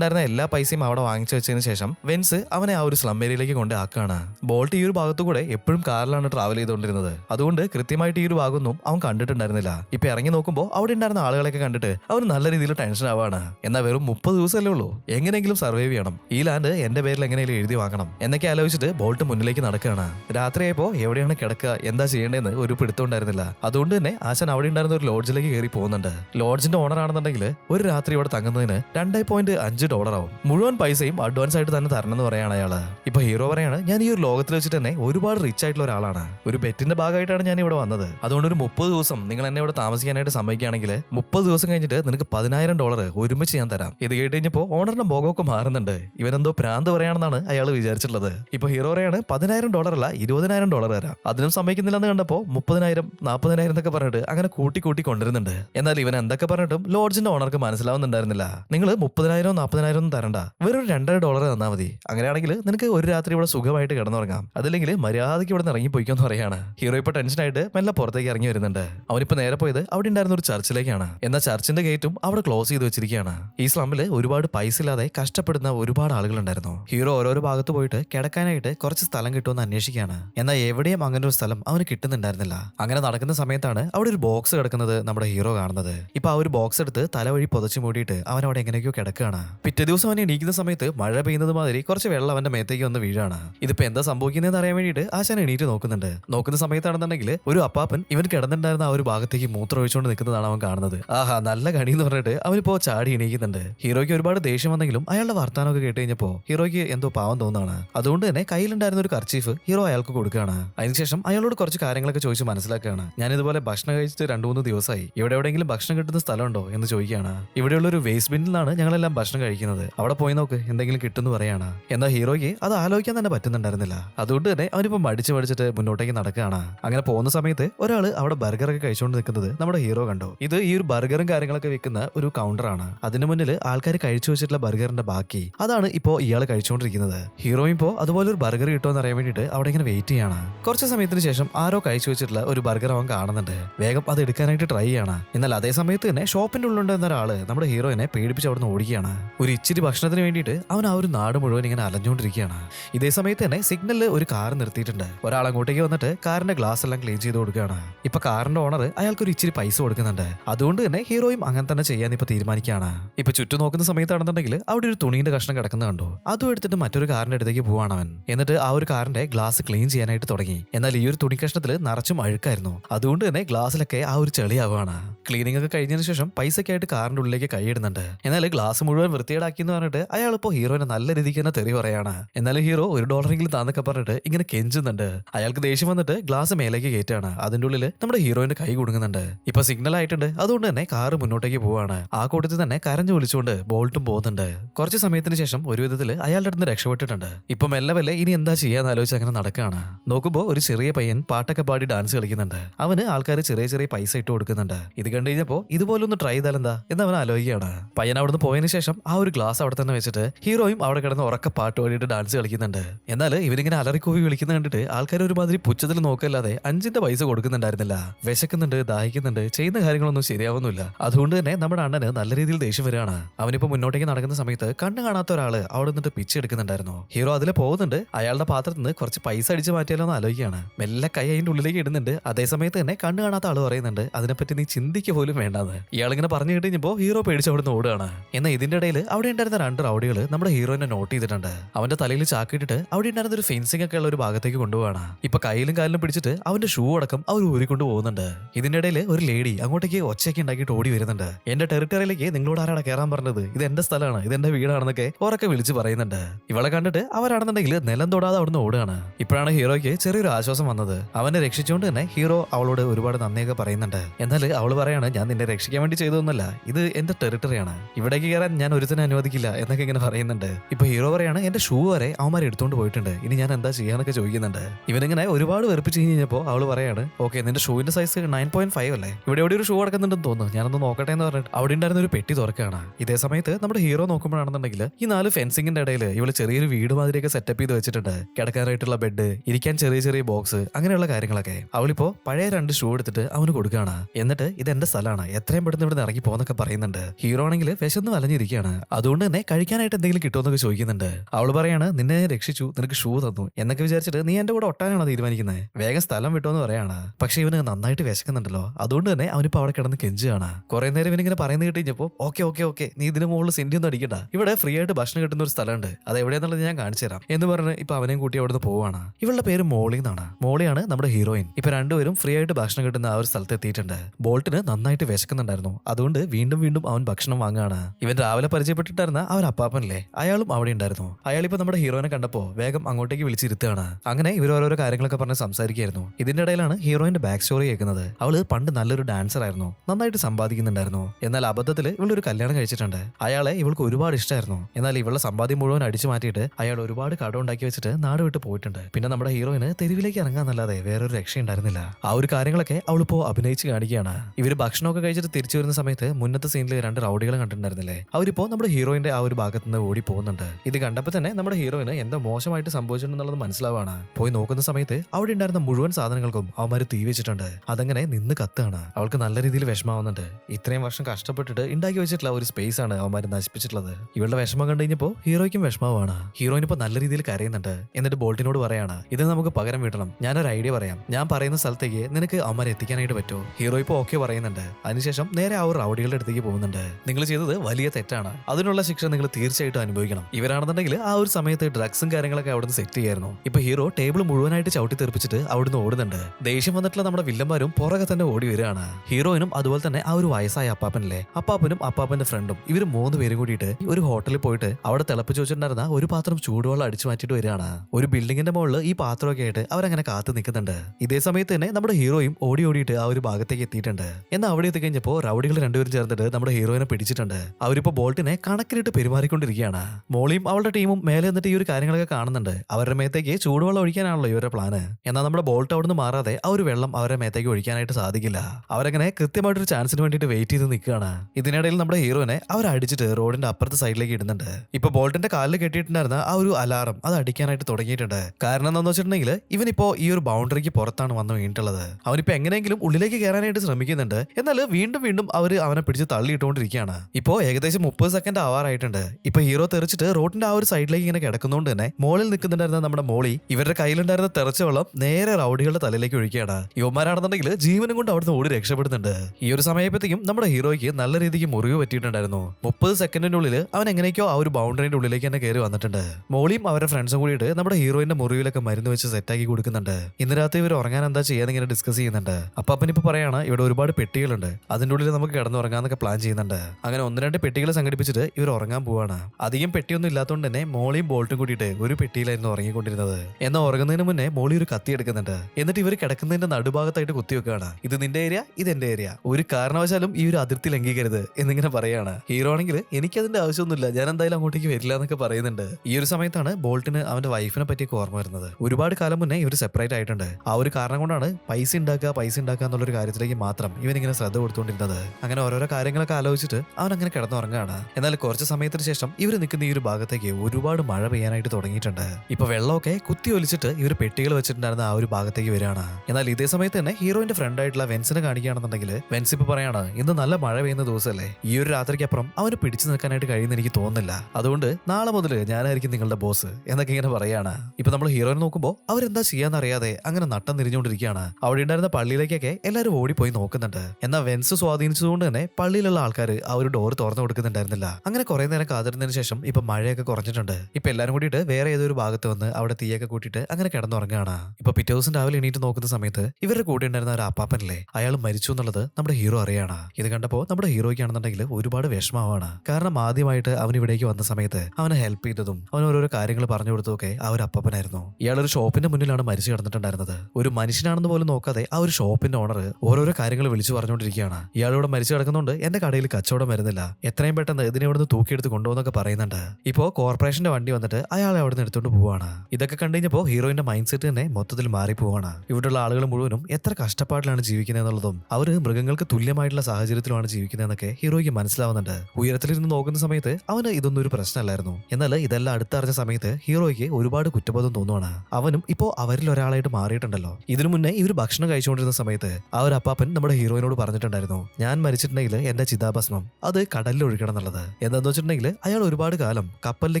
കയ്യിലുണ്ടായിരുന്ന എല്ലാ പൈസയും അവിടെ വാങ്ങിച്ചു വെച്ചതിന് ശേഷം വെൻസ് അവനെ ആ ഒരു സ്ലം ഏരിയയിലേക്ക് കൊണ്ട് ആക്കുകയാണ് ബോൾട്ട് ഈ ഒരു ഭാഗത്തു കൂടെ എപ്പോഴും കാറിലാണ് ട്രാവൽ ചെയ്തുകൊണ്ടിരുന്നത്. അതുകൊണ്ട് കൃത്യമായിട്ട് ഈ ഒരു ഭാഗമൊന്നും അവൻ കണ്ടിട്ടുണ്ടായിരുന്നില്ല. ഇപ്പൊ ഇറങ്ങി നോക്കുമ്പോൾ അവിടെ ഉണ്ടായിരുന്ന ആളുകളൊക്കെ കണ്ടിട്ട് അവൻ നല്ല രീതിയിൽ ടെൻഷൻ ആവാണ് എന്നാൽ വെറും മുപ്പത് ദിവസമല്ലേ ഉള്ളൂ. എങ്ങനെയെങ്കിലും സർവൈവ് ചെയ്യണം. ഈ ലാൻഡ് എന്റെ പേരിൽ എങ്ങനെയെങ്കിലും എഴുതി വാങ്ങണം. എന്നൊക്കെ ആലോചിച്ചിട്ട് ബോൾട്ട് മുന്നിലേക്ക് നടക്കുകയാണ്. രാത്രിയായപ്പോ എവിടെയാണ് കിടക്കുക എന്താ ചെയ്യേണ്ടതെന്ന് ഒരു പിടുത്തമുണ്ടായിരുന്നില്ല അതുകൊണ്ട് തന്നെ ആശാൻ അവിടെ ഉണ്ടായിരുന്ന ഒരു ലോഡ്ജിലേക്ക് കയറി പോകുന്നുണ്ട്. ലോഡ്ജിന്റെ ഓണർ ആണെന്നുണ്ടെങ്കിൽ ഒരു രാത്രി ഇവിടെ തങ്ങുന്നതിന് രണ്ടേ പോയിന്റ് അഞ്ച് ഡോളർ ആവും മുഴുവൻ പൈസയും അഡ്വാൻസ് ആയിട്ട് തന്നെ തരണം എന്ന് പറയാണ് അയാൾ. ഇപ്പൊ ഹീറോ പറയാണ് ഞാൻ ഈ ഒരു ലോകത്തിൽ വെച്ചിട്ട് തന്നെ ഒരുപാട് റിച്ച് ആയിട്ടുള്ള ഒരാളാണ്. ഒരു ബെറ്റിന്റെ ഭാഗമായിട്ടാണ് ഞാൻ ഇവിടെ വന്നത്. അതുകൊണ്ട് ഒരു മുപ്പത് ദിവസം നിങ്ങൾ എന്നെ ഇവിടെ താമസിക്കാനായിട്ട് സമ്മതിക്കുകയാണെങ്കിൽ മുപ്പത് ദിവസം കഴിഞ്ഞിട്ട് നിനക്ക് പതിനായിരം ഡോളർ ഒരുമിച്ച് ഞാൻ തരാം. ഇത് കേട്ട് കഴിഞ്ഞപ്പോ ഓണറിന്റെ മുഖമൊക്കെ മാറുന്നുണ്ട്. ഇവനെന്തോ പ്രാന്ത് പറയാണെന്നാണ് അയാൾ വിചാരിച്ചിട്ടുള്ളത്. ഇപ്പൊ ഹീറോ പറയാണ് പതിനായിരം ഡോളർ അല്ല ഇരുപതിനായിരം ഡോളർ തരാം. അതിനും സമ്മതിക്കുന്നില്ലെന്ന് കണ്ടപ്പോ മുപ്പതിനായിരം നാൽപ്പതിനായിരം എന്നൊക്കെ പറഞ്ഞിട്ട് അങ്ങനെ കൂട്ടി കൂട്ടി കൊണ്ടുവരുന്നുണ്ട്. എന്നാൽ ഇവൻ എന്തൊക്കെ പറഞ്ഞിട്ടും ലോഡ്ജിന്റെ ഓണർക്ക് മനസ്സിലാവുന്നുണ്ടായിരുന്നില്ല. നിങ്ങൾ മുപ്പതിനായിരം നാൽപ്പതിനായിരം ഒന്നും തരണ്ട. വെറും രണ്ടര ഡോളർ തന്നാൽ മതി. അങ്ങനെയാണെങ്കിൽ നിനക്ക് ഒരു രാത്രി ഇവിടെ സുഖമായിട്ട് കിടന്നുറങ്ങാം. അതല്ലെങ്കിൽ മര്യാദയ്ക്ക് ഇവിടെ നിന്ന് ഇറങ്ങി പോയിക്കാന്ന് പറയാണ് ഹീറോ ഇപ്പൊ ടെൻഷനായിട്ട് മെല്ലെ പുറത്തേക്ക് ഇറങ്ങി വരുന്നുണ്ട്. അവനിപ്പോ നേരെ പോയത് അവിടെ ഉണ്ടായിരുന്ന ഒരു ചർച്ചിലേക്കാണ്. എന്നാൽ ചർച്ചിന്റെ ഗേറ്റും അവിടെ ക്ലോസ് ചെയ്ത് വെച്ചിരിക്കുകയാണ്. ഈ സ്ലമ്മിൽ ഒരുപാട് പൈസ ഇല്ലാതെ കഷ്ടപ്പെടുന്ന ഒരുപാട് ആളുകളുണ്ടായിരുന്നു. ഹീറോ ഓരോരോ ഭാഗത്ത് പോയിട്ട് കിടക്കാനായിട്ട് കുറച്ച് സ്ഥലം കിട്ടുമെന്ന് അന്വേഷിക്കുകയാണ്. എന്നാൽ എവിടെയും അങ്ങനെ ഒരു സ്ഥലം അവന് കിട്ടുന്നുണ്ടായിരുന്നില്ല. അങ്ങനെ നടക്കുന്ന സമയത്താണ് അവിടെ ഒരു ബോക്സ് കിടക്കുന്നത് നമ്മുടെ ഹീറോ കാണുന്നത്. ഇപ്പൊ ആ ഒരു ബോക്സ് എടുത്ത് തലവഴി പുതച്ചു മൂടിയിട്ട് അവൻ അവിടെ എങ്ങനെയൊക്കെയോ കിടക്കുകയാണ്. പിറ്റേ ദിവസം അവൻ എണീക്കുന്ന സമയത്ത് മഴ പെയ്യുന്നത് മാതിരി കുറച്ച് വെള്ളം അവന്റെ മേത്തേക്ക് വന്ന് വീഴാണ്. ഇതിപ്പോ എന്താ സംഭവിക്കുന്നതെന്ന് അറിയാൻ വേണ്ടിയിട്ട് ആശാൻ എണീറ്റ് നോക്കുന്നുണ്ട്. നോക്കുന്ന സമയത്താണെന്നുണ്ടെങ്കിൽ ഒരു അപ്പാപ്പൻ ഇവൻ കിടന്നിട്ടുണ്ടായിരുന്ന ആ ഒരു ഭാഗത്തേക്ക് മൂത്രം ഒഴിച്ചുകൊണ്ട് നിൽക്കുന്നതാണ് അവൻ കാണുന്നത്. ആഹാ നല്ല കണി എന്ന് പറഞ്ഞിട്ട് അവനിപ്പോ ചാടി എണീക്കുന്നുണ്ട്. ഹീറോയ്ക്ക് ഒരുപാട് ദേഷ്യം വന്നെങ്കിലും അയാളുടെ വർത്താനമൊക്കെ കേട്ട് കഴിഞ്ഞപ്പോ ഹീറോയ്ക്ക് എന്തോ പാവം തോന്നാണ്. അതുകൊണ്ട് തന്നെ കയ്യിലുണ്ടായിരുന്ന ഒരു കർച്ചീഫ് ഹീറോ അയാൾക്ക് കൊടുക്കുകയാണ്. അതിനുശേഷം അയാളോട് കുറച്ച് കാര്യങ്ങളൊക്കെ ചോദിച്ച് മനസ്സിലാക്കുകയാണ്. ഞാൻ ഇതുപോലെ ഭക്ഷണം കഴിച്ചിട്ട് രണ്ടു മൂന്ന് ദിവസമായി. ഇവിടെ എവിടെയെങ്കിലും ഭക്ഷണം കിട്ടുന്ന സ്ഥലമുണ്ടോ എന്ന് ചോദിക്കുകയാണ്. ഇവിടെയുള്ള ഒരു വേസ്റ്റ് ബിന്നിലാണ് ഞങ്ങളെല്ലാം ഭക്ഷണം കഴിക്കുന്നത്. അവിടെ പോയി നോക്ക് എന്തെങ്കിലും കിട്ടുമെന്ന് പറയാണ്. എന്നാ ഹീറോയ്ക്ക്? അത് ആലോചിക്കാൻ തന്നെ പറ്റുന്നുണ്ടായിരുന്നില്ല. അതുകൊണ്ട് തന്നെ അവനിപ്പോ മടിച്ച് മടിച്ചിട്ട് മുന്നോട്ടേക്ക് നടക്കുകയാണ്. അങ്ങനെ പോകുന്ന സമയത്ത് ഒരാൾ അവിടെ ബർഗർ ഒക്കെ കഴിച്ചുകൊണ്ട് നിൽക്കുന്നത് നമ്മുടെ ഹീറോ കണ്ടു. ഇത് ഈ ഒരു ബർഗറും കാര്യങ്ങളൊക്കെ വെക്കുന്ന ഒരു കൗണ്ടറാണ് അതിന് മുന്നിൽ ആൾക്കാർ കഴിച്ചു വെച്ചിട്ടുള്ള ബർഗറിന്റെ ബാക്കി. അതാണ് ഇപ്പോൾ ഇയാൾ കഴിച്ചുകൊണ്ടിരിക്കുന്നത്. ഹീറോ ഇപ്പോ അതുപോലെ ഒരു ബർഗർ കിട്ടുമെന്ന് അറിയാൻ വേണ്ടിയിട്ട് അവിടെ ഇങ്ങനെ വെയിറ്റ് ചെയ്യാണ്. കുറച്ച് സമയത്തിന് ശേഷം ആരോ കഴിച്ചു വെച്ചിട്ടുള്ള ഒരു ബർഗർ അവൻ കാണുന്നുണ്ട്. വേഗം അത് എടുക്കാനായിട്ട് ട്രൈ ചെയ്യാണ്. എന്നാൽ അതേ സമയത്ത് തന്നെ ഷോപ്പിന്റെ ഉള്ളിലുണ്ടെന്ന ഒരാൾ നമ്മുടെ ഹീറോയിനെ പേടിപ്പിച്ച് അവിടുന്ന് ഓടിക്കുകയാണ്. ഒരു ഇച്ചിരി ഭക്ഷണത്തിന് വേണ്ടിയിട്ട് അവൻ ആ ഒരു നാട് മുഴുവൻ ഇങ്ങനെ അലഞ്ഞുകൊണ്ടിരിക്കുകയാണ്. ഇതേ സമയത്ത് തന്നെ സിഗ്നലിൽ ഒരു കാർ നിർത്തിയിട്ടുണ്ട്. ഒരാൾ അങ്ങോട്ടേക്ക് വന്നിട്ട് കാറിന്റെ ഗ്ലാസ് എല്ലാം ക്ലീൻ ചെയ്ത് കൊടുക്കുകയാണ്. ഇപ്പൊ കാറിന്റെ ഓണർ അയാൾക്ക് ഒരു ഇച്ചിരി പൈസ കൊടുക്കുന്നുണ്ട്. അതുകൊണ്ട് തന്നെ ഹീറോയും അങ്ങനെ തന്നെ ചെയ്യാൻ ഇപ്പൊ തീരുമാനിക്കുകയാണ്. ഇപ്പൊ ചുറ്റും നോക്കുന്ന സമയത്താണെന്നുണ്ടെങ്കിൽ അവിടെ ഒരു തുണീന്റെ കഷ്ണം കിടക്കുന്ന കണ്ടു. അതും എടുത്തിട്ട് മറ്റൊരു കാറിന്റെ അടുത്തേക്ക് പോവാണ് അവൻ. എന്നിട്ട് ആ ഒരു കാറിന്റെ ഗ്ലാസ് ക്ലീൻ ചെയ്യാനായിട്ട് തുടങ്ങി. എന്നാൽ ഈ ഒരു തുണി കഷ്ണത്തിൽ നിറച്ചും അഴുക്കായിരുന്നു. അതുകൊണ്ട് തന്നെ ഗ്ലാസ്സിലൊക്കെ ആ ഒരു ചെളിയാവുകയാണ്. ക്ലീനിങ് ഒക്കെ കഴിഞ്ഞതിന് ശേഷം പൈസക്കായിട്ട് കാറിന്റെ ഉള്ളിലേക്ക് കൈയിടുന്നുണ്ട് എന്നാൽ ഗ്ലാസ് മുഴുവൻ വൃത്തിയേടാക്കി എന്ന് പറഞ്ഞിട്ട് അയാൾ ഇപ്പോൾ ഹീറോനെ നല്ല രീതിക്ക് തന്നെ തെറി പറയാണ്. എന്നാലും ഹീറോ ഒരു ഡോളറെങ്കിലും താന്നൊക്കെ പറഞ്ഞിട്ട് ഇങ്ങനെ കെഞ്ചുന്നുണ്ട്. അയാൾക്ക് ദേഷ്യം വന്നിട്ട് ഗ്ലാസ് മേലേക്ക് കയറ്റാണ്. അതിന്റെ ഉള്ളിൽ നമ്മുടെ ഹീറോയിന്റെ കൈ കൊടുങ്ങുന്നുണ്ട്. ഇപ്പൊ സിഗ്നൽ ആയിട്ടുണ്ട്. അതുകൊണ്ട് തന്നെ കാറ് മുന്നോട്ടേക്ക് പോവാണ്. ആ കൂട്ടത്തിൽ തന്നെ കരഞ്ഞു വിളിച്ചുകൊണ്ട് ബോൾട്ടും പോകുന്നുണ്ട് കുറച്ച് സമയത്തിന് ശേഷം ഒരു വിധത്തിൽ അയാളുടെ അടുത്ത് രക്ഷപ്പെട്ടിട്ടുണ്ട്. ഇപ്പൊ മെല്ലെ മെല്ലെ ഇനി എന്താ ചെയ്യാന്ന് ആലോചിച്ച് അങ്ങനെ നടക്കുകയാണ് നോക്കുമ്പോൾ ഒരു ചെറിയ പയ്യൻ പാട്ടൊക്കെ പാടി ഡാൻസ് കളിക്കുന്നുണ്ട്. അവന് ആൾക്കാർ ചെറിയ ചെറിയ പൈസ ഇട്ട് കൊടുക്കുന്നുണ്ട്. ഇത് കണ്ടു കഴിഞ്ഞപ്പോൾ ഇതുപോലെ ഒന്ന് ട്രൈ ചെയ്താലെന്താ? എന്ന് അവൻ ആലോചിക്കുകയാണ്. പയ്യൻ അവിടുന്ന് പോയതിനു ശേഷം ആ ഒരു ഗ്ലാസ് അവിടെ തന്നെ വെച്ചിട്ട് ഹീറോയും അവിടെ കിടന്ന് ഉറക്ക പാട്ട് പാടിയിട്ട് ഡാൻസ് കളിക്കുന്നുണ്ട്. എന്നാൽ ഇവരിങ്ങനെ അലറിക്കൂവി വിളിക്കുന്ന കണ്ടിട്ട് ആൾക്കാർ ഒരുമാതിരി പുച്ഛത്തിൽ നോക്കല്ലാതെ അഞ്ചിന്റെ പൈസ കൊടുക്കുന്നുണ്ടായിരുന്നില്ല. വിശക്കുന്നുണ്ട് ദാഹിക്കുന്നുണ്ട് ചെയ്യുന്ന കാര്യങ്ങളൊന്നും ശരിയാവുന്നില്ല. അതുകൊണ്ട് തന്നെ നമ്മുടെ അണ്ണന് നല്ല രീതിയിൽ ദേഷ്യം വരികയാണ്. അവനിപ്പോ മുന്നോട്ടേക്ക് നടക്കുന്ന സമയത്ത് കണ്ണു കാണാത്ത ഒരാൾ അവിടെ നിന്നിട്ട് പിച്ച് എടുക്കുന്നുണ്ടായിരുന്നു. ഹീറോ അതിൽ പോകുന്നുണ്ട്. അയാളുടെ പാത്രത്തിൽ നിന്ന് കുറച്ച് പൈസ അടിച്ച് മാറ്റിയാലോ എന്ന് ആലോചിക്കുകയാണ്. മെല്ലെ കൈ അതിന്റെ ഉള്ളിലേക്ക് ഇടുന്നുണ്ട്. അതേ സമയത്ത് തന്നെ കണ്ണു കാണാത്ത ആൾ പറയുന്നുണ്ട് അതിനെപ്പറ്റി നീ ചിന്തിക്കുക പോലും വേണ്ടാന്ന്. ഇയാളിങ്ങനെ പറഞ്ഞു കിട്ടിയപ്പോ ഹീറോ പേടിച്ച് അവിടുന്ന് ഓടുകയാണ്. എന്നാൽ ഇതിന്റെ ഇടയിൽ അവിടെ ഉണ്ടായിരുന്ന രണ്ട് റൗഡികൾ നമ്മുടെ ഹീറോയിനെ നോട്ട് ചെയ്തിട്ടുണ്ട്. അവന്റെ തലയിൽ ചാക്കിട്ടിട്ട് അവിടെ ഉണ്ടായിരുന്ന ഒരു ഫെൻസിംഗ് ഒക്കെ ഉള്ള ഒരു ഭാഗത്തേക്ക് കൊണ്ടുപോവാണ്. ഇപ്പൊ കയ്യിലും കാലിലും പിടിച്ചിട്ട് അവന്റെ ഷൂ അടക്കം അവർ ഊരിക്കൊണ്ട് പോകുന്നുണ്ട്. ഇതിനിടയിൽ ഒരു ലേഡി അങ്ങോട്ടേക്ക് ഒച്ചയൊക്കെ ഉണ്ടാക്കിയിട്ട് ഓടി വരുന്നുണ്ട്. എന്റെ ടെറിട്ടറിയിലേക്ക് നിങ്ങളോട് ആരാണ് കയറാൻ പറഞ്ഞത്? ഇത് എന്റെ സ്ഥലമാണ് ഇത് എന്റെ വീടാണെന്നൊക്കെ ഓരൊക്കെ വിളിച്ച് പറയുന്നുണ്ട്. ഇവളെ കണ്ടിട്ട് അവരാണെന്നുണ്ടെങ്കിൽ നിലം തൊടാതെ അവിടുന്ന് ഓടുകയാണ്. ഇപ്പോഴാണ് ഹീറോയ്ക്ക് ചെറിയൊരു ആശ്വാസം വന്നത്. അവനെ രക്ഷിച്ചുകൊണ്ട് തന്നെ ഹീറോ അവളോട് ഒരുപാട് നന്ദിയൊക്കെ പറയുന്നുണ്ട്. എന്നാൽ അവൾ പറയാണ് ഞാൻ നിന്നെ രക്ഷിക്കാൻ വേണ്ടി ചെയ്തതൊന്നുമല്ല. ഇത് എന്റെ ടെറിട്ടറിയാണ് ഇവിടേക്ക് കയറാൻ ഞാൻ ഒരുത്തിനെ അനുവദിക്കില്ല എന്നൊക്കെ ഇങ്ങനെ പറയുന്നുണ്ട്. ഇപ്പൊ ഹീറോ പറയാണ് എന്റെ ഷൂ വരെ അവന്മാരെ എടുത്തുകൊണ്ട് പോയിട്ടുണ്ട്. ഇനി ഞാൻ എന്താ ചെയ്യാന്നൊക്കെ ചോദിക്കുന്നുണ്ട്. ഇവനിങ്ങനെ ഒരുപാട് വെറുപ്പിച്ച് കഴിഞ്ഞപ്പോ അവൾ പറയാണ് ഓക്കെ നിന്റെ ഷൂവിന്റെ സൈസ് നയൻ പോയിന്റ് ഫൈവ് അല്ലേ? ഇവിടെ എവിടെ ഒരു ഷൂ അടക്കുന്നുണ്ടെന്ന് തോന്നുന്നു. ഞാനൊന്ന് നോക്കട്ടെ എന്ന് പറഞ്ഞിട്ട് അവിടെ ഉണ്ടായിരുന്ന ഒരു പെട്ടി തുറക്കുകയാണ്. ഇതേ സമയത്ത് നമ്മുടെ ഹീറോ നോക്കുമ്പോഴാണെന്നുണ്ടെങ്കിൽ ഈ നാല് ഫെൻസിങ്ങിന്റെ ഇടയിൽ ഇവൾ ചെറിയൊരു വീട് മാതിരിയൊക്കെ സെറ്റപ്പ് ചെയ്ത് വെച്ചിട്ടുണ്ട്. കിടക്കാനായിട്ടുള്ള ബെഡ് ഇരിക്കാൻ ചെറിയ ചെറിയ ബോക്സ് അങ്ങനെയുള്ള കാര്യങ്ങളൊക്കെ. അവളിപ്പോ പഴയ രണ്ട് ഷൂ എടുത്തിട്ട് അവന് കൊടുക്കുകയാണ്. എന്നിട്ട് ഇത് എന്റെ സ്ഥലമാണ്. എത്രയും പെട്ടെന്ന് ഇവിടെ ഇറങ്ങി പോകുന്നൊക്കെ പറയുന്നുണ്ട്. ഹീറോ ആണെങ്കിൽ വിശന്ന് വലഞ്ഞിരിക്കുകയാണ്. അതുകൊണ്ട് തന്നെ കഴിക്കാനായിട്ട് എന്തെങ്കിലും കിട്ടുമെന്നൊക്കെ ചോദിക്കുന്നുണ്ട്. അവൾ പറയാണ് നിന്നെ രക്ഷിച്ചു നിനക്ക് ഷൂ തന്നു എന്നൊക്കെ വിചാരിച്ചിട്ട് നീ എന്റെ കൂടെ ഒട്ടാനാണോ തീരുമാനിക്കുന്നത് വേഗം സ്ഥലം വിട്ടോന്ന് പറയാണ്. പക്ഷെ ഇവന് നന്നായിട്ട് വിശക്കുന്നുണ്ടല്ലോ. അതുകൊണ്ട് തന്നെ അവനിപ്പോ അവിടെ കിടന്ന് കെഞ്ചുകയാണ്. കുറെ നേരം ഇവനിങ്ങനെ പറയുന്നത് കിട്ടിയപ്പോ ഓക്കെ ഓക്കെ ഓക്കെ നീ ഇതിന് മുകളിൽ സെന്റി ഒന്നും അടിക്കണ്ട. ഇവിടെ ഫ്രീ ആയിട്ട് ഭക്ഷണം കിട്ടുന്ന ഒരു സ്ഥലമുണ്ട്. അത് എവിടെയാന്നുള്ളത് ഞാൻ കാണിച്ചു തരാം. എന്ന് പറഞ്ഞ് ഇപ്പൊ അവനെയും കൂട്ടി അവിടുന്ന് പോവാണ്. ഇവളുടെ പേര് മോളി എന്നാണ്. മോളിയാണ് നമ്മുടെ ഹീറോയിൻ. ഇപ്പൊ രണ്ടുപേരും ഫ്രീ ആയിട്ട് ഭക്ഷണം കിട്ടുന്ന ആ ഒരു സ്ഥലത്ത് എത്തിയിട്ടുണ്ട്. ബോൾട്ടിന് നന്നായിട്ട് വിശക്കുന്നുണ്ടായിരുന്നു. അതുകൊണ്ട് വീണ്ടും വീണ്ടും അവൻ ഭക്ഷണം വാങ്ങാണ് ഇവൻ രാവിലെ പരിചയപ്പെട്ടിട്ടായിരുന്ന ആ അപ്പാപ്പനല്ലേ? അയാളും അവിടെ ഉണ്ടായിരുന്നു. അയാൾ ഇപ്പൊ നമ്മുടെ ഹീറോയിനെ കണ്ടപ്പോ വേഗം അങ്ങോട്ടേക്ക് വിളിച്ചിരുത്തുകയാണ്. അങ്ങനെ ഇവർ ഓരോരോ കാര്യങ്ങളൊക്കെ പറഞ്ഞ് സംസാരിക്കുകയായിരുന്നു. ഇതിന്റെ ഇടയിലാണ് ഹീറോയിന്റെ ബാക്ക് സ്റ്റോറി കേൾക്കുന്നത്. അവൾ പണ്ട് നല്ലൊരു ഡാൻസർ ആയിരുന്നു. നന്നായിട്ട് സമ്പാദിക്കുന്നുണ്ടായിരുന്നു. എന്നാൽ അബദ്ധത്തിൽ ഇവളൊരു കല്യാണം കഴിച്ചിട്ടുണ്ട്. അയാളെ ഇവൾക്ക് ഒരുപാട് ഇഷ്ടമായിരുന്നു എന്നാൽ ഇവളുടെ സമ്പാദ്യം മുഴുവൻ അടിച്ചു മാറ്റിയിട്ട് അയാൾ ഒരുപാട് കടം ഉണ്ടാക്കി വെച്ചിട്ട് നാട് വിട്ട് പോയിട്ടുണ്ട്. പിന്നെ നമ്മുടെ ഹീറോയിന് തെരുവിലേക്ക് ഇറങ്ങാന്നല്ലാതെ വേറൊരു രക്ഷ ഉണ്ടായിരുന്നില്ല ആ ഒരു കാര്യങ്ങളൊക്കെ അവളിപ്പോ അഭിനയിച്ച് കാണിക്കുകയാണ്. ഇവർ ഭക്ഷണമൊക്കെ കഴിച്ചിട്ട് തിരിച്ചു വരുന്ന സമയത്ത് മുന്നത്തെ സീനിൽ രണ്ട് റൗഡികളെ കണ്ടിട്ടുണ്ടായിരുന്നില്ലേ? അവരിപ്പോ നമ്മുടെ ഹീറോയിന്റെ ആ ഒരു ഭാഗത്ത് നിന്ന് ഓടി പോകുന്നുണ്ട്. ഇത് കണ്ടപ്പോൾ തന്നെ നമ്മുടെ ഹീറോയിന് എന്തോ മോശമായിട്ട് സംഭവിച്ചിട്ടുണ്ടെന്നുള്ളത് മനസ്സിലാവാണ്. പോയി നോക്കുന്ന സമയത്ത് അവിടെ ഉണ്ടായിരുന്ന മുഴുവൻ സാധനങ്ങൾക്കും അവന്മാര് തീ വെച്ചിട്ടുണ്ട്. അതങ്ങനെ നിന്ന് കത്താണ്. അവൾക്ക് നല്ല രീതിയിൽ വിഷമാവുന്നുണ്ട്. ഇത്രയും വർഷം കഷ്ടപ്പെട്ടിട്ട് ഉണ്ടാക്കി വെച്ചിട്ടുള്ള ഒരു സ്പേസ് ആണ് അവന്മാര് നശിപ്പിച്ചിട്ടുള്ളത്. ഇവളുടെ വിഷമം കണ്ടു കഴിഞ്ഞപ്പോ ഹീറോയ്ക്കും വിഷമാവാണ് ഹീറോയിൻ ഇപ്പൊ നല്ല രീതിയിൽ കരയുന്നുണ്ട്. എന്നിട്ട് ബോൾട്ടിനോട് പറയാണ് ഇത് നമുക്ക് പകരം വീട്ടണം. ഞാനൊരു ഐഡിയ പറയാം. ഞാൻ പറയുന്ന സ്ഥലത്തേക്ക് നിനക്ക് അവന്മാരെ എത്തിക്കാനായിട്ട് പറ്റുമോ ഹീറോ ഇപ്പൊ ഓക്കെ പറയുന്നുണ്ട്. അതിനുശേഷം നേരെ ആ ഒരു റൗഡികളുടെ അടുത്തേക്ക് പോകുന്നുണ്ട്. നിങ്ങൾ ചെയ്തത് വലിയ തെറ്റാണ്. അതിനുള്ള ശിക്ഷ നിങ്ങൾ തീർച്ചയായിട്ടും അനുഭവിക്കണം. ഇവരാണെന്നുണ്ടെങ്കിൽ ആ ഒരു സമയത്ത് ഡ്രഗ്സും കാര്യങ്ങളൊക്കെ അവിടുന്ന് സെറ്റ് ചെയ്യായിരുന്നു. ഇപ്പൊ ഹീറോ ടേബിൾ മുഴുവനായിട്ട് ചവിട്ടി തെറിപ്പിച്ചിട്ട് അവിടുന്ന് ഓടുന്നുണ്ട്. ദേഷ്യം വന്നിട്ടുള്ള നമ്മുടെ വില്ലന്മാരും പുറകെ തന്നെ ഓടി വരികയാണ്. ഹീറോയിനും അതുപോലെ തന്നെ ആ ഒരു വയസ്സായ അപ്പാപ്പനല്ലേ? അപ്പാപ്പനും അപ്പാപ്പന്റെ ഫ്രണ്ടും ഇവർ മൂന്ന് പേരും കൂടിയിട്ട് ഒരു ഹോട്ടലിൽ പോയിട്ട് അവിടെ തിളപ്പിച്ച് വെച്ചിട്ടുണ്ടായിരുന്ന ഒരു പാത്രം ചൂടുവെള്ളം അടിച്ചു മാറ്റിയിട്ട് വരികയാണ്. ഒരു ബിൽഡിങ്ങിന്റെ മുകളിൽ ഈ പാത്രമൊക്കെ ആയിട്ട് അവരങ്ങനെ കാത്തു നിൽക്കുന്നുണ്ട്. ഇതേ സമയത്ത് തന്നെ നമ്മുടെ ഹീറോയും ഓടി ഓടിയിട്ട് ആ ഒരു ഭാഗത്തേക്ക് എത്തിയിട്ടുണ്ട്. എന്നാൽ അവിടെ എത്തിക്കഴിഞ്ഞപ്പോൾ റൗഡികൾ രണ്ടുപേരും ചേർന്നിട്ട് നമ്മുടെ ഹീറോയിനെ പിടിച്ചിട്ടുണ്ട്. അവരിപ്പോ ബോൾട്ടിനെ കണക്കിലിട്ട് പെരുമാറിക്കൊണ്ടിരിക്കുകയാണ്. മോളിയും അവളുടെ ടീമും മേലെ നിന്നിട്ട് ഈ ഒരു കാര്യങ്ങളൊക്കെ കാണുന്നുണ്ട്. അവരുടെ മേത്തേക്ക് ചൂടുവെള്ളം ഒഴിക്കാനാണല്ലോ ഇവരുടെ പ്ലാന്. എന്നാൽ നമ്മുടെ ബോൾട്ട് അവിടെ നിന്ന് മാറാതെ ആ ഒരു വെള്ളം അവരുടെ മേത്തേക്ക് ഒഴിക്കാനായിട്ട് സാധിക്കില്ല. അവരങ്ങനെ കൃത്യമായിട്ടൊരു ചാൻസിന് വേണ്ടിയിട്ട് വെയിറ്റ് ചെയ്ത് നിൽക്കുകയാണ്. ഇതിനിടയിൽ നമ്മുടെ ഹീറോനെ അവർ അടിച്ചിട്ട് റോഡിന്റെ അപ്പുറത്തെ സൈഡിലേക്ക് ഇടുന്നുണ്ട്. ഇപ്പൊ ബോൾട്ടിന്റെ കാലിൽ കെട്ടിയിട്ടുണ്ടായിരുന്ന ആ ഒരു അലാറം അത് അടിക്കാനായിട്ട് തുടങ്ങിയിട്ടുണ്ട്. കാരണം എന്താണെന്ന് വെച്ചിട്ടുണ്ടെങ്കിൽ ഇവനിപ്പോ ഈ ഒരു ബൗണ്ടറിക്ക് പുറത്താണ് വന്ന് വീണിട്ടുള്ളത്. അവനിപ്പോ എങ്ങനെയെങ്കിലും ഉള്ളിലേക്ക് കയറാനായിട്ട് ശ്രമിക്കുന്നുണ്ട്. എന്നാൽ വീണ്ടും വീണ്ടും അവർ അവനെ പിടിച്ച് തള്ളിയിട്ടുകൊണ്ടിരിക്കുകയാണ്. ഇപ്പോ ഏകദേശം മുപ്പത് സെക്കൻഡ് ആവാറായിട്ടുണ്ട്. ഇപ്പൊ ഹീറോ തെറിച്ചിട്ട് റോഡിന്റെ ആ ഒരു സൈഡിലേക്ക് ഇങ്ങനെ കിടക്കുന്നതുകൊണ്ട് തന്നെ മോളിൽ നിൽക്കുന്നുണ്ടായിരുന്ന നമ്മുടെ മോളി ഇവരുടെ കയ്യിലുണ്ടായിരുന്ന തെറച്ച വെള്ളം നേരെ റൗഡികളുടെ തലയിലേക്ക് ഒഴിക്കുകയാണ് യുവമാരാണെന്നുണ്ടെങ്കിൽ ജീവനും കൊണ്ട് അവിടുന്ന് ഓടി രക്ഷപ്പെടുന്നുണ്ട്. ഈ ഒരു സമയപ്പോഴത്തേക്കും നമ്മുടെ ഹീറോയ്ക്ക് നല്ല രീതിക്ക് മുറിവ് പറ്റിയിട്ടുണ്ടായിരുന്നു. മുപ്പത് സെക്കൻഡിനുള്ളിൽ അവൻ എങ്ങനെയൊക്കെയോ ആ ഒരു ബൗണ്ടറിന്റെ ഉള്ളിലേക്ക് തന്നെ കയറി വന്നിട്ടുണ്ട്. മോളിയും അവരുടെ ഫ്രണ്ട്സും കൂടിയിട്ട് നമ്മുടെ ഹീറോയിന്റെ മുറിവിലൊക്കെ മരുന്ന് വെച്ച് സെറ്റാക്കി കൊടുക്കുന്നുണ്ട്. ഇന്ന് രാത്രി ഇവർ ഉറങ്ങാൻ എന്താ ചെയ്യാന്ന് ഇങ്ങനെ ഡിസ്കസ് ചെയ്യുന്നുണ്ട്. അപ്പൊ അപ്പനിപ്പോ പറയാണ് ഇവിടെ ഒരുപാട് പെട്ടികളുണ്ട്. അതിന്റെ ഉള്ളിൽ നമുക്ക് കിടന്നുറങ്ങാന്നൊക്കെ പ്ലാൻ ചെയ്യുന്നുണ്ട്. അങ്ങനെ ഒന്ന് രണ്ട് പെട്ടികൾ സംഘടിപ്പിച്ചിട്ട് ഇവർ ഉറങ്ങാൻ പോവാണ്. അധികം പെട്ടിയൊന്നും ഇല്ലാത്തതുകൊണ്ട് തന്നെ മോളിയും ബോൾട്ടും കൂടിയിട്ട് ഒരു പെട്ടിയിലായിരുന്നു ഉറങ്ങിക്കൊണ്ടിരുന്നത്. എന്നാൽ ഉറങ്ങുന്നതിന് മുന്നേ മോളി ഒരു കത്തി എടുക്കുന്നുണ്ട്. എന്നിട്ട് ഇവർ കിടക്കുന്നതിന്റെ നടുഭാഗത്തായിട്ട് കുത്തിവെക്കുകയാണ് ഇത് നിന്റെ ഏരിയ ഇത് എന്റെ ഏരിയ. ഒരു കാരണവശാലും ഈ ഒരു അതിർത്തി ലംഘിക്കരുത് എന്നിങ്ങനെ പറയാണ്. ഹീറോ ആണെങ്കിൽ എനിക്കതിന്റെ ആവശ്യമൊന്നുമില്ല. ഞാൻ എന്തായാലും അങ്ങോട്ടേക്ക് വരില്ല എന്നൊക്കെ പറയുന്നുണ്ട്. ഈ ഒരു സമയത്താണ് ബോൾട്ടിന് അവന്റെ വൈഫിനെ പറ്റിയൊക്കെ ഓർമ്മ വരുന്നത്. ഒരുപാട് കാലം മുന്നേ ഇവർ സെപ്പറേറ്റ് ആയിട്ടുണ്ട്. ആ ഒരു കാരണം കൊണ്ടാണ് പൈസ ഉണ്ടാക്കുക പൈസ ഉണ്ടാക്കുക എന്നുള്ള ഒരു കാര്യത്തിലേക്ക് മാത്രം ഇവൻ ഇങ്ങനെ ശ്രദ്ധ കൊടുത്തുകൊണ്ടിരുന്നത്. അങ്ങനെ ഓരോരോ കാര്യങ്ങളൊക്കെ ആലോചിച്ചിട്ട് അവൻ അങ്ങനെ കിടന്നുറങ്ങുകയാണ്. എന്നാൽ കുറച്ച് സമയത്തിന് ശേഷം ഇവർ നിൽക്കുന്ന ഈ ഒരു ഭാഗത്തേക്ക് ഒരുപാട് മഴ പെയ്യാനായിട്ട് തുടങ്ങിയിട്ടുണ്ട്. ഇപ്പൊ വെള്ളമൊക്കെ കുത്തി ഒലിച്ചിട്ട് ഇവർ പെട്ടികൾ വെച്ചിട്ടുണ്ടായിരുന്ന ആ ഒരു ഭാഗത്തേക്ക് വരികയാണ്. എന്നാൽ ഇതേ സമയത്ത് തന്നെ ഹീറോയിന്റെ ഫ്രണ്ട് ആയിട്ടുള്ള വെൻസിനെ കാണിക്കുകയാണെന്നുണ്ടെങ്കിൽ വെൻസ് ഇപ്പൊ പറയാണ് ഇന്ന് നല്ല മഴ പെയ്യുന്ന ദിവസമല്ലേ? ഈ ഒരു രാത്രിക്ക് അപ്പുറം അവന് പിടിച്ചു നിൽക്കാനായിട്ട് കഴിയുന്ന എനിക്ക് തോന്നുന്നില്ല. അതുകൊണ്ട് നാളെ മുതൽ ഞാനായിരിക്കും നിങ്ങളുടെ ബോസ് എന്നൊക്കെ ഇങ്ങനെ പറയാണ്. ഇപ്പൊ നമ്മൾ ഹീറോയിനെ നോക്കുമ്പോൾ അവരെന്താ ചെയ്യാന്ന് അറിയാതെ അങ്ങനെ നട്ടം തിരിഞ്ഞുകൊണ്ടിരിക്കുകയാണ്. അവിടെ ഉണ്ടായിരുന്ന പള്ളിയിലേക്കൊക്കെ എല്ലാവരും ഓടിപ്പോയി നോക്കുന്നുണ്ട്. എന്നാൽ വെൻസ് സ്വാധീനിച്ചതുകൊണ്ട് തന്നെ പള്ളിയിലുള്ള ആൾക്കാർ ആ ഒരു ഡോർ തുറന്നു കൊടുക്കുന്നുണ്ടായിരുന്നില്ല. അങ്ങനെ കുറെ നേരം കാത്തിരുന്നതിന് ശേഷം ഇപ്പൊ മഴയൊക്കെ കുറഞ്ഞിട്ടുണ്ട്. ഇപ്പൊ എല്ലാരും കൂടിയിട്ട് വേറെ ഏതൊരു ഭാഗത്ത് വന്ന് അവിടെ തീയൊക്കെ കൂട്ടിയിട്ട് അങ്ങനെ കിടന്നുറങ്ങുകയാണ്. ഇപ്പൊ പിറ്റേ ദിവസം രാവിലെ എണീറ്റ് നോക്കുന്ന സമയത്ത് ഇവരുടെ കൂടെ ഉണ്ടായിരുന്ന ഒരു അപ്പാപ്പനല്ലേ? അയാൾ മരിച്ചു എന്നുള്ളത് നമ്മുടെ ഹീറോ അറിയാണ്. ഇത് കണ്ടപ്പോ നമ്മുടെ ഹീറോയ്ക്കാണെന്നുണ്ടെങ്കിൽ ഒരുപാട് വിഷമമാണ്. കാരണം ആദ്യമായിട്ട് അവൻ ഇവിടേക്ക് വന്ന സമയത്ത് അവനെ ഹെൽപ്പ് ചെയ്തതും അവൻ ഓരോരോ കാര്യങ്ങൾ പറഞ്ഞു കൊടുത്തതൊക്കെ ആ ഒരു അപ്പപ്പനായിരുന്നു. ഇയാൾ ഒരു ഷോപ്പിന്റെ മുന്നിലാണ് മരിച്ചു കിടന്നിട്ടുണ്ടായിരുന്നത്. ഒരു മനുഷ്യനാണെന്ന് പോലും നോക്കാതെ ആ ഒരു ഷോപ്പിന്റെ ഓണർ ഓരോരോ കാര്യങ്ങൾ വിളിച്ചു പറഞ്ഞുകൊണ്ടിരിക്കുകയാണ്. ഇയാളിവിടെ മരിച്ചു കിടക്കുന്നുണ്ട് എന്റെ കടയിൽ കച്ചവടം വരുന്നില്ല. എത്രയും പെട്ടെന്ന് ഇതിനെ ഇവിടുന്ന് തൂക്കിയെടുത്ത് കൊണ്ടുപോകുന്നൊക്കെ പറയുന്നുണ്ട്. ഇപ്പോ കോർപ്പറേഷന്റെ വണ്ടി വന്നിട്ട് അയാളെ അവിടെ നിന്ന് എടുത്തോണ്ട് പോവാണ്. ഇതൊക്കെ കണ്ടുകഴിഞ്ഞപ്പോ ഹീറോയിന്റെ മൈൻഡ് സെറ്റ് തന്നെ മൊത്തത്തിൽ മാറി പോവാണ്. ഇവിടെയുള്ള ആളുകൾ മുഴുവനും എത്ര കഷ്ടപ്പാടിലാണ് ജീവിക്കുന്നത് എന്നുള്ളതും അവർ മൃഗങ്ങൾക്ക് തുല്യമായിട്ടുള്ള സാഹചര്യത്തിലാണ് ജീവിക്കുന്നതെന്നൊക്കെ ഹീറോയ്ക്ക് മനസ്സിലാവുന്നുണ്ട്. ഉയരത്തിലിരുന്ന് നോക്കുന്ന സമയത്ത് അവന് ഇതൊന്നും ഒരു പ്രശ്നമല്ലായിരുന്നു. എന്നാൽ ഇതെല്ലാം അടുത്തറിഞ്ഞ സമയത്ത് ഹീറോയ്ക്ക് ഒരുപാട് കുറ്റബോധം തോന്നുവാണ്. അവനും ഇപ്പോ അവരിൽ ഒരാളായിട്ട് മാറിയിട്ടുണ്ടല്ലോ. ഇതിനു മുന്നേ ഇവർ ഭക്ഷണം കഴിച്ചുകൊണ്ടിരുന്ന സമയത്ത് ആ ഒരു അപ്പാപ്പൻ നമ്മുടെ ഹീറോയിനോട് പറഞ്ഞിട്ടുണ്ടായിരുന്നു. ഞാൻ മരിച്ചിട്ടുണ്ടെങ്കിൽ എന്റെ ചിതാഭസ്മം അത് കടലിൽ ഒഴുകണം എന്നുള്ളത്. എന്താന്ന് വെച്ചിട്ടുണ്ടെങ്കിൽ അയാൾ ഒരുപാട് കാലം കപ്പലിലെ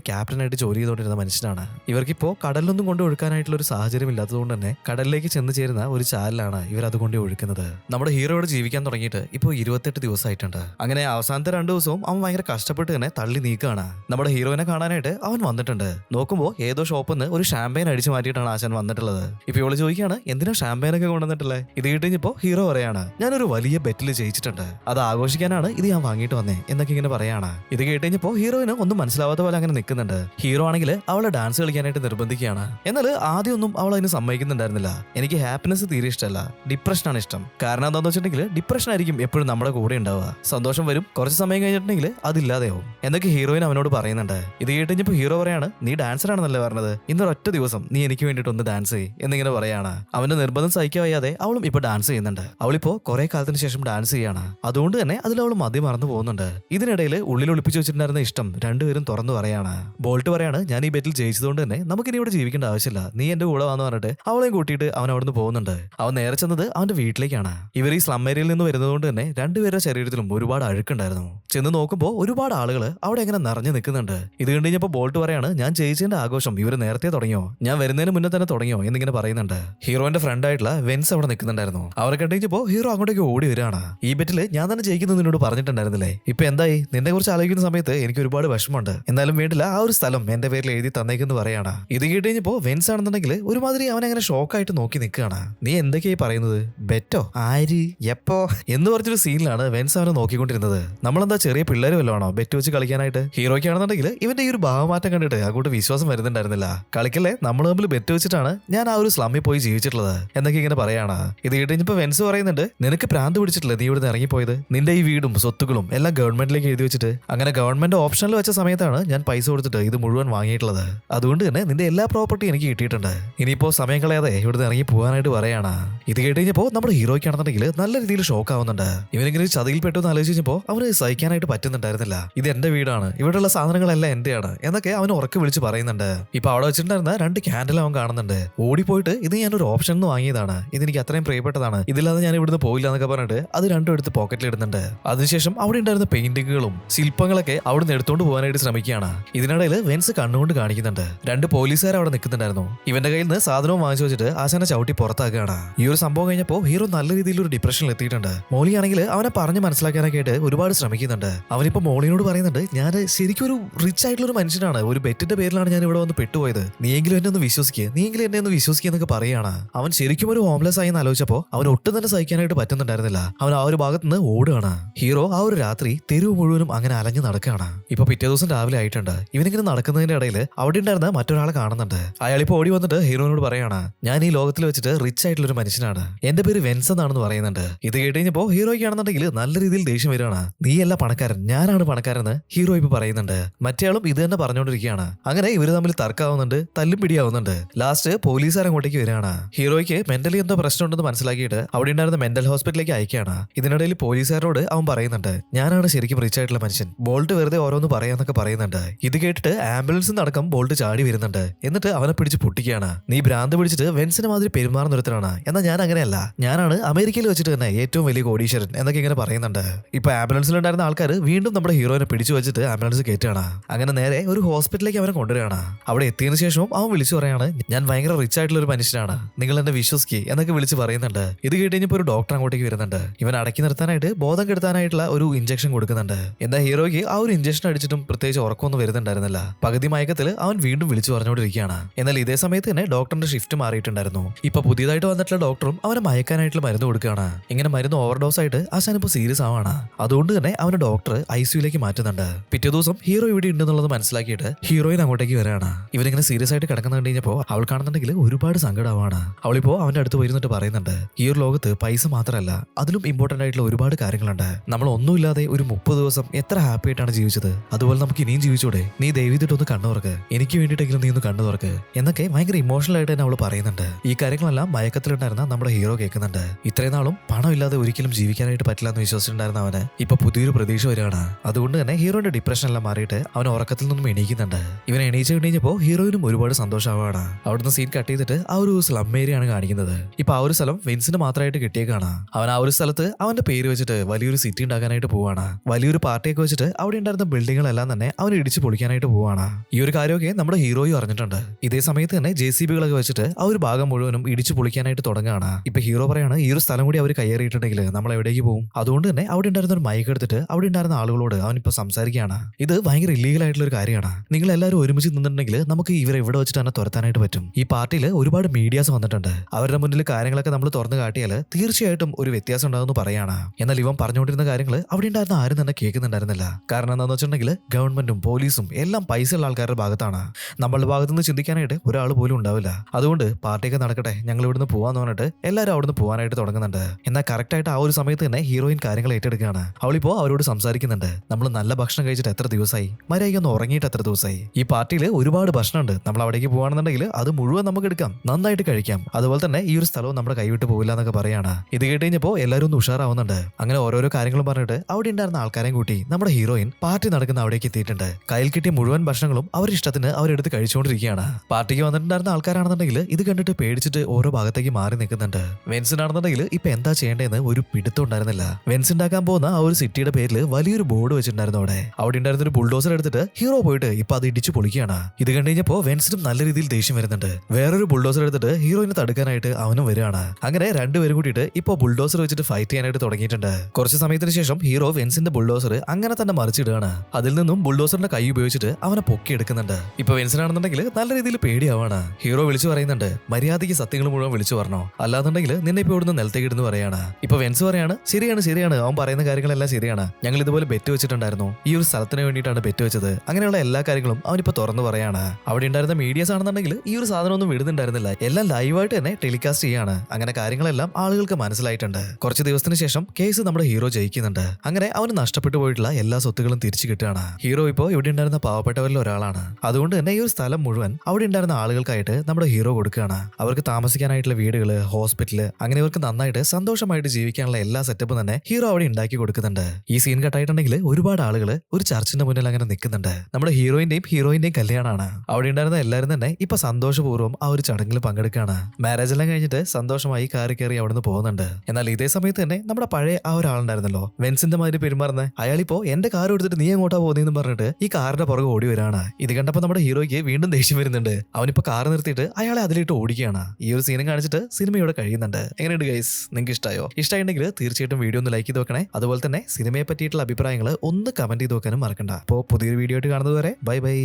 ക്യാപ്റ്റനായിട്ട് ജോലി ചെയ്തുകൊണ്ടിരുന്ന മനുഷ്യനാണ്. ഇവർക്കിപ്പോ കടലിലൊന്നും കൊണ്ട് ഒഴുക്കാനായിട്ടുള്ള ഒരു സാഹചര്യം ഇല്ലാത്തതുകൊണ്ട് തന്നെ കടലിലേക്ക് ചെന്ന് ചേരുന്ന ഒരു ചാലിലാണ് ഇവർ അതുകൊണ്ട് ഒഴുക്കുന്നത്. നമ്മുടെ ഹീറോയോട് ജീവിക്കാൻ തുടങ്ങിയിട്ട് ഇപ്പോൾ ഇരുപത്തെട്ട് ദിവസമായിട്ടുണ്ട്. അങ്ങനെ അവസാനത്തെ രണ്ട് ദിവസവും അവൻ ഭയങ്കര കഷ്ടപ്പെട്ട് തന്നെ തള്ളി നീക്കുകയാണ്. നമ്മുടെ ഹീറോയിനെ കാണാനായിട്ട് അവൻ വന്നിട്ടുണ്ട്. നോക്കുമ്പോൾ ഏതോ ഷോപ്പിൽ നിന്ന് ഒരു ഷാമ്പയിൻ അടിച്ചു മാറ്റിയിട്ടാണ് ആശാൻ വന്നിട്ടുള്ളത്. ഇപ്പൊ ഇവൾ ചോദിക്കുകയാണ് എന്തിനാ ഷാമ്പയിനൊക്കെ കൊണ്ടുവന്നിട്ടില്ലേ ഇത് കഴിഞ്ഞപ്പോൾ ഹീറോ പറയാണ് ഞാനൊരു വലിയ ബെറ്റിൽ ജയിച്ചിട്ടുണ്ട്. അത് ആഘോഷിക്കാനാണ് ഇത് ഞാൻ വാങ്ങിയിട്ട് വന്നേ എന്നൊക്കെ ഇങ്ങനെ പറയാണ്. ഇത് കേട്ടുകഴിഞ്ഞപ്പോ ഹീറോയിന് ഒന്നും മനസ്സിലാവാത്ത പോലെ അങ്ങനെ നിൽക്കുന്നുണ്ട് ഹീറോ ആണെങ്കിൽ അവളെ ഡാൻസ് കളിക്കാനായിട്ട് നിർബന്ധിക്കുകയാണ്. എന്നാൽ ആദ്യമൊന്നും അവൾ അതിന് സമ്മതിക്കുന്നുണ്ടായിരുന്നില്ല. എനിക്ക് ഹാപ്പിനെസ് തീരെ ഇഷ്ടമല്ല. ഡിപ്രഷനാണ് ഇഷ്ടം. കാരണം എന്താണെന്ന് വെച്ചിട്ടുണ്ടെങ്കിൽ ഡിപ്രഷൻ ആയിരിക്കും എപ്പോഴും നമ്മുടെ കൂടെ ഉണ്ടാവുക. സന്തോഷം വരും. കുറച്ച് സമയം കഴിഞ്ഞിട്ടുണ്ടെങ്കിൽ അതില്ലാതെയാവും. എന്നൊക്കെ ഹീറോയിൻ അവനോട് പറയുന്നുണ്ട്. ഇത് കേട്ടുകഴിഞ്ഞപ്പോൾ ഹീറോ പറയാണ് നീ ഡാൻസർ ആണെന്നല്ലേ പറഞ്ഞത്? ഇന്നൊരൊറ്റ ദിവസം നീ എനിക്ക് വേണ്ടിയിട്ട് ഒന്ന് ഡാൻസ് ചെയ്യ് എന്നിങ്ങനെ പറയാണ്. അവന്റെ നിർബന്ധം സഹിക്കാതെ അവളും ഇപ്പൊ ഡാൻസ് ചെയ്യുന്നുണ്ട്. അവളിപ്പോ കുറെ കാലത്തിന് ശേഷം ഡാൻസ് ചെയ്യാണ്. അതുകൊണ്ട് തന്നെ അതിൽ അവൾ മതി മറന്നു പോകുന്നുണ്ട്. ഇതിനിടയിൽ ഉള്ളിൽ ഒളിപ്പിച്ചു വെച്ചിട്ടുണ്ടായിരുന്ന ഇഷ്ടം. രണ്ടുപേരും തുറന്നു പറയാണ് ബോൾട്ട് പറയാണ് ഞാൻ ഈ ബെറ്റിൽ ജയിച്ചതുകൊണ്ട് തന്നെ നമുക്കിനി ഇവിടെ ജീവിക്കേണ്ട ആവശ്യമില്ല. നീ എന്റെ കൂടെ വാന്ന് പറഞ്ഞിട്ട് അവളെയും കൂട്ടിയിട്ട് അവൻ അവിടുന്ന് പോകുന്നുണ്ട്. അവൻ നേരെ ചെന്നത് അവന്റെ വീട്ടിലേക്കാണ്. ഇവർ ഈ സ്ലം ഏരിയയിൽ നിന്ന് വരുന്നതുകൊണ്ട് തന്നെ രണ്ടുപേരുടെ ശരീരത്തിലും ഒരുപാട് അഴുക്കുണ്ടായിരുന്നു. ചെന്ന് നോക്കുമ്പോൾ ഒരുപാട് ആളുകൾ അവിടെ എങ്ങനെ നിറഞ്ഞു നിൽക്കുന്നുണ്ട്. ഇത് കണ്ടു കഴിഞ്ഞപ്പോൾ ബോൾട്ട് പറയാണ് ഞാൻ ജയിച്ചതിന്റെ ആഘോഷം ഇവർ നേരത്തെ തുടങ്ങിയോ? ഞാൻ വരുന്നതിന് മുന്നേ തന്നെ തുടങ്ങിയോ? എന്നിങ്ങനെ പറയുന്നുണ്ട്. ഹീറോന്റെ ഫ്രണ്ട് ആയിട്ടുള്ള വെൻസ് അവിടെ നിൽക്കുന്നുണ്ടായിരുന്നു. അവരെ കണ്ടുകഴിഞ്ഞപ്പോ ഹീറോ അങ്ങോട്ടേക്ക് ഓടി വരികയാണ്. ഈ ബെറ്റിൽ ഞാൻ തന്നെ ജയിക്കുന്നത് നിന്നോട് പറഞ്ഞിട്ടുണ്ടായിരുന്നില്ലേ? ഇപ്പൊ എന്തായി? നിന്നെ കുറിച്ച് ആലോചിക്കുന്ന സമയത്ത് എനിക്ക് ഒരുപാട് വിഷമമുണ്ട്. എന്നാലും വേണ്ടില്ല ആ ഒരു സ്ഥലം എന്റെ പേരിൽ എഴുതി തന്നേക്കെന്ന് പറയാണ് ഇത് കേട്ട് കഴിഞ്ഞപ്പോ വെൻസ് ആണെന്നുണ്ടെങ്കിൽ ഒരുമാതിരി അവൻ അങ്ങനെ ഷോക്കായിട്ട് നോക്കി നിൽക്കുകയാണ്. നീ എന്തൊക്കെയായി പറയുന്നത്? ബെറ്റോ? ആര്? എപ്പോ? എന്ന് പറഞ്ഞൊരു സീനിലാണ് വെൻസ് അവനെ നോക്കിക്കൊണ്ടിരുന്നത്. നമ്മളെന്താ ചെറിയ പിള്ളേര് വല്ലതാണോ ബെറ്റ് വെച്ച് കളിക്കാനായിട്ട്? ഹീറോയ്ക്കാണെന്നുണ്ടെങ്കിൽ ഇവന്റെ ഈ ഒരു ഭാവമാറ്റം കണ്ടിട്ട് അങ്ങോട്ട് വിശ്വാസം വരുന്നുണ്ടായിരുന്നില്ല. കളിക്കല്ലേ? നമ്മൾ തമ്മിൽ ബെറ്റ് വെച്ചിട്ടാണ് ഞാൻ ആ ഒരു സ്ലമ്മിൽ പോയി ജീവിച്ചിട്ടുള്ളത്. എന്നൊക്കെ ഇങ്ങനെ പറയാണ്. ഇത് കേട്ടുകഴിഞ്ഞപ്പോ വെൻസ് പറയുന്നുണ്ട് നിനക്ക് പ്രാന്ത് പിടിച്ചിട്ടില്ല നീ ഇവിടുന്ന് ഇറങ്ങിപ്പോയത്? നിന്റെ ഈ വീടും സ്വത്തുക്കളും എല്ലാം ഗവൺമെന്റിലേക്ക് എഴുതി വെച്ചിട്ട് അങ്ങനെ ഗവൺമെന്റ് ഓപ്ഷനിൽ വെച്ച സമയത്താണ് ഞാൻ പൈസ കൊടുത്തിട്ട് ഇത് മുഴുവൻ വാങ്ങിയിട്ടുള്ളത്. അതുകൊണ്ട് തന്നെ നിന്റെ എല്ലാ പ്രോപ്പർട്ടിയും എനിക്ക് കിട്ടിയിട്ടുണ്ട്. ഇനിയിപ്പോ സമയം കളയാതെ ഇവിടുന്ന് ഇറങ്ങി പോകാനായിട്ട് പറയാണ്. ഇത് കേട്ടുകഴിഞ്ഞപ്പോ നമ്മുടെ ഹീറോയ്ക്ക് ഹീറോയ്ക്കാണെന്നുണ്ടെങ്കിൽ നല്ല രീതിയിൽ ഷോക്ക് ആവുന്നുണ്ട്. ഇവനിങ്ങനെ ചതിയിൽപ്പെട്ടു എന്ന് ആലോചിച്ചപ്പോ അവന് സഹിക്കാനായിട്ട് പറ്റുന്നുണ്ടായിരുന്നില്ല. ഇത് എന്റെ വീടാണ്. ഇവിടെയുള്ള സാധനങ്ങളെല്ലാം എന്റെയാണ്. എന്നൊക്കെ അവൻ ഉറക്കെ വിളിച്ച് പറയുന്നുണ്ട്. ഇപ്പൊ അവിടെ വെച്ചിട്ടുണ്ടായിരുന്ന രണ്ട് ക്യാൻഡിൽ അവൻ കാണുന്നുണ്ട്. ഓടിപ്പോയിട്ട് ഇത് ഞാൻ ഒരു ഓപ്ഷൻ എന്ന് വാങ്ങിയതാണ്. ഇത് എനിക്ക് അത്രയും പ്രിയപ്പെട്ടതാണ്. ഇതില്ലാതെ ഞാൻ ഇവിടുന്ന് പോയില്ല എന്നൊക്കെ പറഞ്ഞിട്ട് അത് രണ്ടും എടുത്ത് പോക്കറ്റിൽ ഇടുന്നുണ്ട്. അതിനുശേഷം അവിടെ ഉണ്ടായിരുന്ന പെയിന്റിങ്ങുകളും ശില്പങ്ങളൊക്കെ അവിടെ നിന്ന് എടുത്തുകൊണ്ട് പോകാനായിട്ട് ശ്രമിക്കുകയാണ്. ഇതിനിടയിൽ വെൻസ് കണ്ണുകൊണ്ട് കാണിക്കുന്നുണ്ട്. രണ്ട് പോലീസുകാർ അവിടെ നിൽക്കുന്നുണ്ടായിരുന്നു. ഇവന്റെ കയ്യിൽ നിന്ന് സാധനവും വാങ്ങിച്ചു വെച്ചിട്ട് ആശാനെ ചവിട്ടി പുറത്താക്കുകയാണ്. ഈ ഒരു സംഭവം കഴിഞ്ഞപ്പോൾ ഹീറോ നല്ല രീതിയിൽ ഒരു ഡിപ്രഷനിൽ എത്തിയിട്ടുണ്ട്. മോളിയാണെങ്കിൽ അവനെ പറഞ്ഞ് മനസ്സിലാക്കാനൊക്കെ ആയിട്ട് ഒരുപാട് ശ്രമിക്കുന്നുണ്ട്. അവനിപ്പോ മോളിനോട് പറയുന്നുണ്ട് ഞാൻ ശരിക്കും ഒരു റിച്ച് ആയിട്ടുള്ള ഒരു മനുഷ്യനാണ്. ഒരു ബെറ്റിന്റെ പേരിലാണ് ഞാൻ ഇവിടെ വന്ന് പെട്ടുപോയത്. നീയെങ്കിലും എന്നെ ഒന്ന് വിശ്വസിക്കുക നീയെങ്കിലും എന്നെ ഒന്ന് വിശ്വസിക്കുക എന്നൊക്കെ പറയുകയാണ്. അവൻ ശരിക്കും ഒരു ഹോംലെസ് ആയി എന്ന് ആലോചിച്ചപ്പോ അവൻ ഒട്ടും തന്നെ സഹിക്കാനായിട്ട് പറ്റുന്നുണ്ടായിരുന്നില്ല. അവൻ ആ ഒരു ഭാഗത്ത് നിന്ന് ഓടുകയാണ്. ഹീറോ ആ ഒരു രാത്രി തെരുവ് മുഴുവനും അങ്ങനെ നടക്കുകയാണ്. ഇപ്പൊ പിറ്റേ ദിവസം രാവിലെ ആയിട്ടുണ്ട്. ഇവനിങ്ങനെ നടക്കുന്നതിന്റെ ഇടയിൽ അവിടെ ഉണ്ടായിരുന്ന മറ്റൊരാളെ കാണുന്നുണ്ട്. അയാൾ ഇപ്പൊ ഓടി വന്നിട്ട് ഹീറോനോട് പറയാണ് ഞാൻ ഈ ലോകത്തിൽ വെച്ചിട്ട് റിച്ച് ആയിട്ടുള്ള ഒരു മനുഷ്യനാണ്. എന്റെ പേര് വെൻസ് എന്നാണെന്ന് പറയുന്നുണ്ട്. ഇത് കേട്ട് കഴിഞ്ഞപ്പോ ഹീറോയ്ക്കാണെന്നുണ്ടെങ്കിൽ നല്ല രീതിയിൽ ദേഷ്യം വരികയാണ്. നീയല്ല പണക്കാരൻ. ഞാനാണ് പണക്കാരെന്ന് ഹീറോ ഇപ്പൊ പറയുന്നുണ്ട്. മറ്റേയാളും ഇത് തന്നെ പറഞ്ഞുകൊണ്ടിരിക്കുകയാണ്. അങ്ങനെ ഇവർ തമ്മിൽ തർക്കാവുന്നുണ്ട് തല്ലും പിടിയാവുന്നുണ്ട്. ലാസ്റ്റ് പോലീസുകാർ അങ്ങോട്ടേക്ക് വരികയാണ്. ഹീറോയ്ക്ക് മെന്റലി എന്തോ പ്രശ്നമുണ്ടെന്ന് മനസ്സിലാക്കിയിട്ട് അവിടെ ഉണ്ടായിരുന്ന മെന്റൽ ഹോസ്പിറ്റലിലേക്ക് അയക്കുകയാണ്. ഇതിനിടയിൽ പോലീസുകാരോട് അവൻ പറയുന്നുണ്ട് ഞാനാണ് ശരിക്കും റിച്ച് ആയിട്ടുള്ള മനുഷ്യൻ. ബോൾട്ട് വെറുതെ ഓരോന്ന് പറയാന്നൊക്കെ പറയുന്നുണ്ട്. ഇത് കേട്ടിട്ട് ആംബുലൻസ് നടക്കം ബോൾട്ട് ചാടി വരുന്നുണ്ട്. എന്നിട്ട് അവനെ പിടിച്ച് പൊട്ടിക്കുകയാണ്. നീ ഭ്രാന്ത് പിടിച്ചിട്ട് വെൻസിന് മാതിരി പെരുമാറുന്ന ഒരുത്തരാണ് എന്നാൽ ഞാൻ അങ്ങനെയല്ല. ഞാനാണ് അമേരിക്കയിൽ വെച്ചിട്ട് തന്നെ ഏറ്റവും വലിയ കോടീശ്വരൻ എന്നൊക്കെ ഇങ്ങനെ പറയുന്നുണ്ട്. ഇപ്പൊ ആംബുലൻസിൽ ഉണ്ടായിരുന്ന ആൾക്കാർ വീണ്ടും നമ്മുടെ ഹീറോയിനെ പിടിച്ചു വെച്ചിട്ട് ആംബുലൻസ് കയറ്റുകയാണ്. അങ്ങനെ നേരെ ഒരു ഹോസ്പിറ്റലിലേക്ക് അവനെ കൊണ്ടുവരികയാണ്. അവിടെ എത്തിയതിനു ശേഷവും അവൻ വിളിച്ചു പറയാണ് ഞാൻ ഭയങ്കര റിച്ച് ആയിട്ടുള്ള ഒരു മനുഷ്യനാണ്. നിങ്ങൾ എന്നെ വിശ്വസിക്കുക എന്നൊക്കെ വിളിച്ച് പറയുന്നുണ്ട്. ഇത് കേട്ട് കഴിഞ്ഞപ്പോൾ ഒരു ഡോക്ടർ അങ്ങോട്ടേക്ക് വരുന്നുണ്ട്. ഇവൻ അടക്കി നിർത്താനായിട്ട് ബോധം കെടുത്താനായിട്ടുള്ള ഒരു ഇഞ്ചക്ഷൻ കൊടുക്കുന്നുണ്ട്. എന്താ ഹീറോ ഹീറോയ്ക്ക് ആ ഒരു ഇഞ്ചക്ഷൻ അടിച്ചിട്ടും പ്രത്യേകിച്ച് ഉറക്കമൊന്നും വരുന്നുണ്ടായിരുന്നില്ല. പകുതി മയക്കത്തിൽ അവൻ വീണ്ടും വിളിച്ചു പറഞ്ഞുകൊണ്ടിരിക്കുകയാണ്. എന്നാൽ ഇതേ സമയത്ത് തന്നെ ഡോക്ടറിന്റെ ഷിഫ്റ്റ് മാറിയിട്ടുണ്ടായിരുന്നു. ഇപ്പൊ പുതിയതായിട്ട് വന്നിട്ടുള്ള ഡോക്ടറും അവനെ മയക്കാനായിട്ടുള്ള മരുന്ന് കൊടുക്കുകയാണ്. ഇങ്ങനെ മരുന്ന് ഓവർഡോസ് ആയിട്ട് ആശാൻ ഇപ്പോൾ സീരിയസ് ആവാണ്. അതുകൊണ്ട് തന്നെ അവനെ ഡോക്ടർ ഐ സിയുലേക്ക് മാറ്റുന്നുണ്ട്. പിറ്റേ ദിവസം ഹീറോ ഇവിടെ ഉണ്ടെന്നുള്ളത് മനസ്സിലാക്കിയിട്ട് ഹീറോയിൻ അങ്ങോട്ടേക്ക് വരാണ് ഇവനിങ്ങനെ സീരിയസ് ആയിട്ട് കിടക്കുന്ന കഴിഞ്ഞപ്പോൾ അവൾ കാണുന്നുണ്ടെങ്കിൽ ഒരുപാട് സങ്കടമാണ് അവളിപ്പോ അവന്റെ അടുത്ത് വരുന്നിട്ട് പറയുന്നുണ്ട് ഈ ഒരു ലോകത്ത് പൈസ മാത്രമല്ല അതിലും ഇമ്പോർട്ടന്റ് ആയിട്ടുള്ള ഒരുപാട് കാര്യങ്ങളുണ്ട്. നമ്മൾ ഒന്നുമില്ലാതെ ഒരു മുപ്പത് ദിവസം എത്ര ഹാപ്പി ആയിട്ടാണ് ജീവിച്ചത്. അതുപോലെ നമുക്ക് ഇനിയും ജീവിച്ചൂടെ? നീ ദൈവത്തിട്ടൊന്ന് കണ്ണു തുറക്ക്. എനിക്ക് വേണ്ടിയിട്ടെങ്കിലും നീ ഒന്ന് കണ്ണു തുറക്ക്. എന്നൊക്കെ ഭയങ്കര ഇമോഷണൽ ആയിട്ട് തന്നെ അവൾ പറയുന്നുണ്ട്. ഈ കാര്യങ്ങളെല്ലാം മയക്കത്തിലുണ്ടായിരുന്ന നമ്മുടെ ഹീറോ കേൾക്കുന്നുണ്ട്. ഇത്രയും നാളും പണം ഇല്ലാതെ ഒരിക്കലും ജീവിക്കാനായിട്ട് പറ്റില്ല എന്ന് വിശ്വസിച്ചിട്ടുണ്ടായിരുന്ന അവന് ഇപ്പൊ പുതിയൊരു പ്രതീക്ഷ വരികയാണ്. അതുകൊണ്ട് തന്നെ ഹീറോയുടെ ഡിപ്രഷൻ എല്ലാം മാറിയിട്ട് അവൻ ഉറക്കത്തിൽ നിന്നും എണീക്കുന്നുണ്ട്. ഇവൻ എണീച്ച് കഴിഞ്ഞപ്പോ ഹീറോയിനും ഒരുപാട് സന്തോഷമാവാണ്. അവിടുന്ന് സീൻ കട്ട് ചെയ്തിട്ട് ആ ഒരു സ്ലം ഏരിയയാണ് കാണിക്കുന്നത്. ഇപ്പൊ ആ ഒരു സ്ഥലം വിൻസിന് മാത്രമായിട്ട് കിട്ടിയേക്കാണ്. അവൻ ആ ഒരു സ്ഥലത്ത് അവന്റെ പേര് വെച്ചിട്ട് വലിയൊരു സിറ്റി ഉണ്ടാക്കാനായിട്ട് പോവാണ്. വലിയൊരു പാർട്ടിയൊക്കെ വെച്ചിട്ട് അവിടെ ഉണ്ടായിരുന്ന ബിൽഡിങ്ങുകളെല്ലാം തന്നെ അവൻ ഇടിച്ചു പൊളിക്കാനായിട്ട് പോവാണ്. ഈ ഒരു കാര്യമൊക്കെ നമ്മുടെ ഹീറോയും അറിഞ്ഞിട്ടുണ്ട്. ഇതേ സമയത്ത് തന്നെ ജെ സി ബികളൊക്കെ വെച്ചിട്ട് ആ ഒരു ഭാഗം മുഴുവനും ഇടിച്ചു പൊളിക്കാനായിട്ട് തുടങ്ങുകയാണ് ഇപ്പൊ ഹീറോ പറയാണ് ഈ ഒരു സ്ഥലം കൂടി അവർ കയറിയിട്ടുണ്ടെങ്കിൽ നമ്മൾ എവിടേക്ക് പോകും? അതുകൊണ്ട് തന്നെ അവിടെ ഉണ്ടായിരുന്ന ഒരു മൈക്ക് എടുത്തിട്ട് അവിടെ ഉണ്ടായിരുന്ന ആളുകളോട് അവൻ ഇപ്പൊ സംസാരിക്കുകയാണ്. ഇത് ഭയങ്കര ഇല്ലീഗൽ ആയിട്ടുള്ള ഒരു കാര്യമാണ്. നിങ്ങൾ എല്ലാവരും ഒരുമിച്ച് നിന്നിട്ടുണ്ടെങ്കിൽ നമുക്ക് ഇവരെ ഇവിടെ വെച്ചിട്ട് തന്നെ തുരത്താനായിട്ട് പറ്റും. ഈ പാർട്ടിയിൽ ഒരുപാട് മീഡിയാസ് വന്നിട്ടുണ്ട്. അവരുടെ മുന്നിൽ കാര്യങ്ങളൊക്കെ നമ്മൾ തുറന്നു കാട്ടിയാൽ തീർച്ചയായിട്ടും ഒരു വ്യത്യാസം ഉണ്ടാകുമെന്ന് പറയാണ്. എന്നാൽ ഇവൻ പറഞ്ഞുകൊണ്ടിരുന്ന കാര്യങ്ങൾ അവിടെ ഉണ്ടായിരുന്ന ആരും തന്നെ കേൾക്കുന്നുണ്ടായിരുന്നില്ല. കാരണം എന്താണെന്ന് വെച്ചിട്ടുണ്ടെങ്കിൽ ഗവൺമെന്റും പോലീസും എല്ലാം പൈസയുള്ള ആൾക്കാരുടെ ഭാഗത്താണ്. നമ്മളുടെ ഭാഗത്തുനിന്ന് ചിന്തിക്കാനായിട്ട് ഒരാൾ പോലും ഉണ്ടാവില്ല. അതുകൊണ്ട് പാർട്ടിയൊക്കെ നടക്കട്ടെ ഞങ്ങൾ ഇവിടുന്ന് പോവാന്ന് പറഞ്ഞിട്ട് എല്ലാവരും അവിടുന്ന് പോകാനായിട്ട് തുടങ്ങുന്നുണ്ട്. എന്നാൽ കറക്റ്റ് ആയിട്ട് ആ ഒരു സമയത്ത് തന്നെ ഹീറോയിൻ കാര്യങ്ങൾ ഏറ്റെടുക്കുകയാണ്. അവളിപ്പോ അവരോട് സംസാരിക്കുന്നുണ്ട്. നമ്മൾ നല്ല ഭക്ഷണം കഴിച്ചിട്ട് എത്ര ദിവസമായി മര്യാദയ്ക്ക് ഒന്ന് ഉറങ്ങിയിട്ട് എത്ര ദിവസമായി ഈ പാർട്ടിയിൽ ഒരുപാട് ഭക്ഷണമുണ്ട്. നമ്മൾ അവിടേക്ക് പോകുകയാണെന്നുണ്ടെങ്കിൽ അത് മുഴുവൻ നമുക്ക് എടുക്കാം. നന്നായിട്ട് കഴിക്കാം. അതുപോലെ തന്നെ ഈ ഒരു സ്ഥലവും നമ്മുടെ കൈവിട്ട് പോകില്ല എന്നൊക്കെ പറയാണ്. ഇത് കേട്ട് എല്ലാവരും ഒന്ന് ഉഷാറാവുന്നുണ്ട്. അങ്ങനെ ഓരോരോ കാര്യങ്ങളും പറഞ്ഞിട്ട് അവിടെ ഉണ്ടായിരുന്ന ആൾക്കാരെയും കൂട്ടി നമ്മുടെ ഹീറോയിൻ പാർട്ടി നടക്കുന്ന അവിടേക്ക് എത്തിയിട്ടുണ്ട്. കയ്യിൽ കിട്ടിയ മുഴുവൻ ഭക്ഷണങ്ങളും അവരുടെ ഇഷ്ടത്തിന് അവരെടുത്ത് കഴിച്ചുകൊണ്ടിരിക്കുകയാണ്. പാർട്ടിക്ക് വന്നിട്ടുണ്ടായിരുന്ന ആൾക്കാരാണെന്നുണ്ടെങ്കിൽ ഇത് കണ്ടിട്ട് പേടിച്ചിട്ട് ഓരോ ഭാഗത്തേക്ക് മാറി നിൽക്കുന്നുണ്ട്. വെൻസിനാണെന്നുണ്ടെങ്കിൽ ഇപ്പൊ എന്താ ചെയ്യേണ്ടതെന്ന് ഒരു പിടുത്തം ഉണ്ടായിരുന്നില്ല. വെൻസ് ഉണ്ടാക്കാൻ പോകുന്ന ആ ഒരു സിറ്റിയുടെ പേരിൽ വലിയൊരു ബോർഡ് വെച്ചിട്ടുണ്ടായിരുന്നു അവിടെ. അവിടെ ഉണ്ടായിരുന്ന ഒരു ബുൾഡോസർ എടുത്തിട്ട് ഹീറോ പോയിട്ട് ഇപ്പൊ അത് ഇടിച്ചു പൊളിക്കുകയാണ്. ഇത് കണ്ടു വെൻസിനും നല്ല രീതിയിൽ ദേഷ്യം വരുന്നുണ്ട്. വേറൊരു ബുൾഡോസർ എടുത്തിട്ട് ഹീറോയിനെ തടുക്കാനായിട്ട് അവനും വരികയാണ്. അങ്ങനെ രണ്ടുപേരും കൂട്ടിയിട്ട് ഇപ്പൊ ബുൾഡോസർ വെച്ചിട്ട് ഫൈറ്റ് ചെയ്യാനായിട്ട് തുടങ്ങിയിട്ടുണ്ട്. കുറച്ച് സമയത്തിന് ശേഷം ഹീറോ വെൻസിന്റെ ബുൾഡോസർ അങ്ങനെ തന്നെ മറിച്ചിടുകയാണ്. അതിൽ നിന്നും ബുൾഡോസറിന്റെ കൈ ഉപയോഗിച്ചിട്ട് അവനെ പൊക്കി എടുക്കുന്നുണ്ട് ഇപ്പൊ വെൻസിനാണെന്നുണ്ടെങ്കിൽ നല്ല രീതിയിൽ പേടിയാവാണ്. ഹീറോ വിളിച്ചു പറയുന്നുണ്ട് മര്യാദയ്ക്ക് സത്യങ്ങൾ മുഴുവൻ വിളിച്ചു പറഞ്ഞോ. അല്ലാന്നുണ്ടെങ്കിൽ നിന്നെ ഇപ്പൊ ഇവിടുന്ന് നിലത്തേക്ക് ഇടുന്ന് പറയാണ്. ഇപ്പൊ വെൻസ് പറയാണ് ശരിയാണ് ശരിയാണ്. അവൻ പറയുന്ന കാര്യങ്ങളെല്ലാം ശരിയാണ്. ഞങ്ങൾ ഇതുപോലെ ബെറ്റ് വെച്ചിട്ടുണ്ടായിരുന്നു. ഈ ഒരു സ്ഥലത്തിന് വേണ്ടിയിട്ടാണ് ബെറ്റ് വെച്ചത്. അങ്ങനെയുള്ള എല്ലാ കാര്യങ്ങളും അവനിപ്പോ തുറന്നു പറയാണ്. അവിടെ ഉണ്ടായിരുന്ന മീഡിയസ് ആണെന്നുണ്ടെങ്കിൽ ഈ ഒരു സാധനം ഒന്നും വിടുന്നുണ്ടായിരുന്നില്ല. എല്ലാം ലൈവായിട്ട് തന്നെ ടെലികാസ്റ്റ് ചെയ്യാണ്. അങ്ങനെ കാര്യങ്ങളെല്ലാം ആളുകൾക്ക് മനസ്സിലായിട്ടുണ്ട്. കുറച്ച് ദിവസത്തിന് ശേഷം കേസ് നമ്മുടെ ഹീറോ ജയിക്കുന്നുണ്ട്. അങ്ങനെ അവന് നഷ്ടപ്പെട്ടു പോയിട്ടുള്ള എല്ലാ സ്വത്തുകളും തിരിച്ചു കിട്ടുകയാണ്. ഹീറോ ഇപ്പോൾ ഇവിടെ ഉണ്ടായിരുന്ന പാവപ്പെട്ടവരിൽ ഒരാളാണ്. അതുകൊണ്ട് തന്നെ ഈ ഒരു സ്ഥലം മുഴുവൻ അവിടെ ഉണ്ടായിരുന്ന ആളുകൾക്കായിട്ട് നമ്മുടെ ഹീറോ കൊടുക്കുകയാണ്. അവർക്ക് താമസിക്കാനായിട്ടുള്ള വീടുകൾ ഹോസ്പിറ്റൽ അങ്ങനെ ഇവർക്ക് നന്നായിട്ട് സന്തോഷമായിട്ട് ജീവിക്കാനുള്ള എല്ലാ സെറ്റപ്പും തന്നെ ഹീറോ അവിടെ ഉണ്ടാക്കി കൊടുക്കുന്നുണ്ട്. ഈ സീൻ കട്ടായിട്ടുണ്ടെങ്കിൽ ഒരുപാട് ആളുകൾ ഒരു ചർച്ചിന്റെ മുന്നിൽ അങ്ങനെ നിൽക്കുന്നുണ്ട്. നമ്മുടെ ഹീറോയിന്റെയും ഹീറോയിന്റെയും കല്യാണമാണ്. അവിടെ ഉണ്ടായിരുന്ന എല്ലാവരും തന്നെ ഇപ്പൊ സന്തോഷപൂർവം ആ ഒരു ചടങ്ങിൽ പങ്കെടുക്കുകയാണ്. മാരേജ് എല്ലാം കഴിഞ്ഞിട്ട് സന്തോഷമായി കാറി കയറി അവിടുന്ന് പോകുന്നുണ്ട്. എന്നാൽ ഇതേ സമയത്ത് തന്നെ നമ്മുടെ പഴയ ആ ഒരാളുണ്ടായിരുന്നല്ലോ. വെൻസിന്റെ മാതിരി പെരുമാറുന്ന അയാളിപ്പോ എന്റെ കാർ എടുത്തിട്ട് നീ എങ്ങോട്ടാ പോകുന്നതെന്ന് പറഞ്ഞിട്ട് ഈ കാറിന്റെ പുറകെ ഓടി വരാണ് ഇത് കണ്ടപ്പോ നമ്മുടെ ഹീറോയ്ക്ക് വീണ്ടും ദേഷ്യം വരുന്നുണ്ട്. അവനിപ്പോ കാർ നിർത്തിയിട്ട് അയാളെ അതിലിട്ട് ഓടിക്കുകയാണ്. ഈ ഒരു സീനും കാണിച്ചിട്ട് സിനിമ ഇവിടെ കഴിയുന്നുണ്ട്. എങ്ങനെയുണ്ട് ഗൈസ് നിങ്ങൾക്ക് ഇഷ്ടമായോ ഇഷ്ടമായിട്ടുണ്ടെങ്കിൽ തീർച്ചയായിട്ടും വീഡിയോ ഒന്ന് ലൈക്ക് ചെയ്ത് വെക്കണേ. അതുപോലെ തന്നെ സിനിമയെ പറ്റിയിട്ടുള്ള അഭിപ്രായങ്ങൾ ഒന്ന് കമന്റ് ചെയ്ത് വെക്കാനും മറക്കണ്ട. അപ്പോൾ പുതിയൊരു വീഡിയോ ആയിട്ട് കാണുന്നത് വരെ ബൈ ബൈ.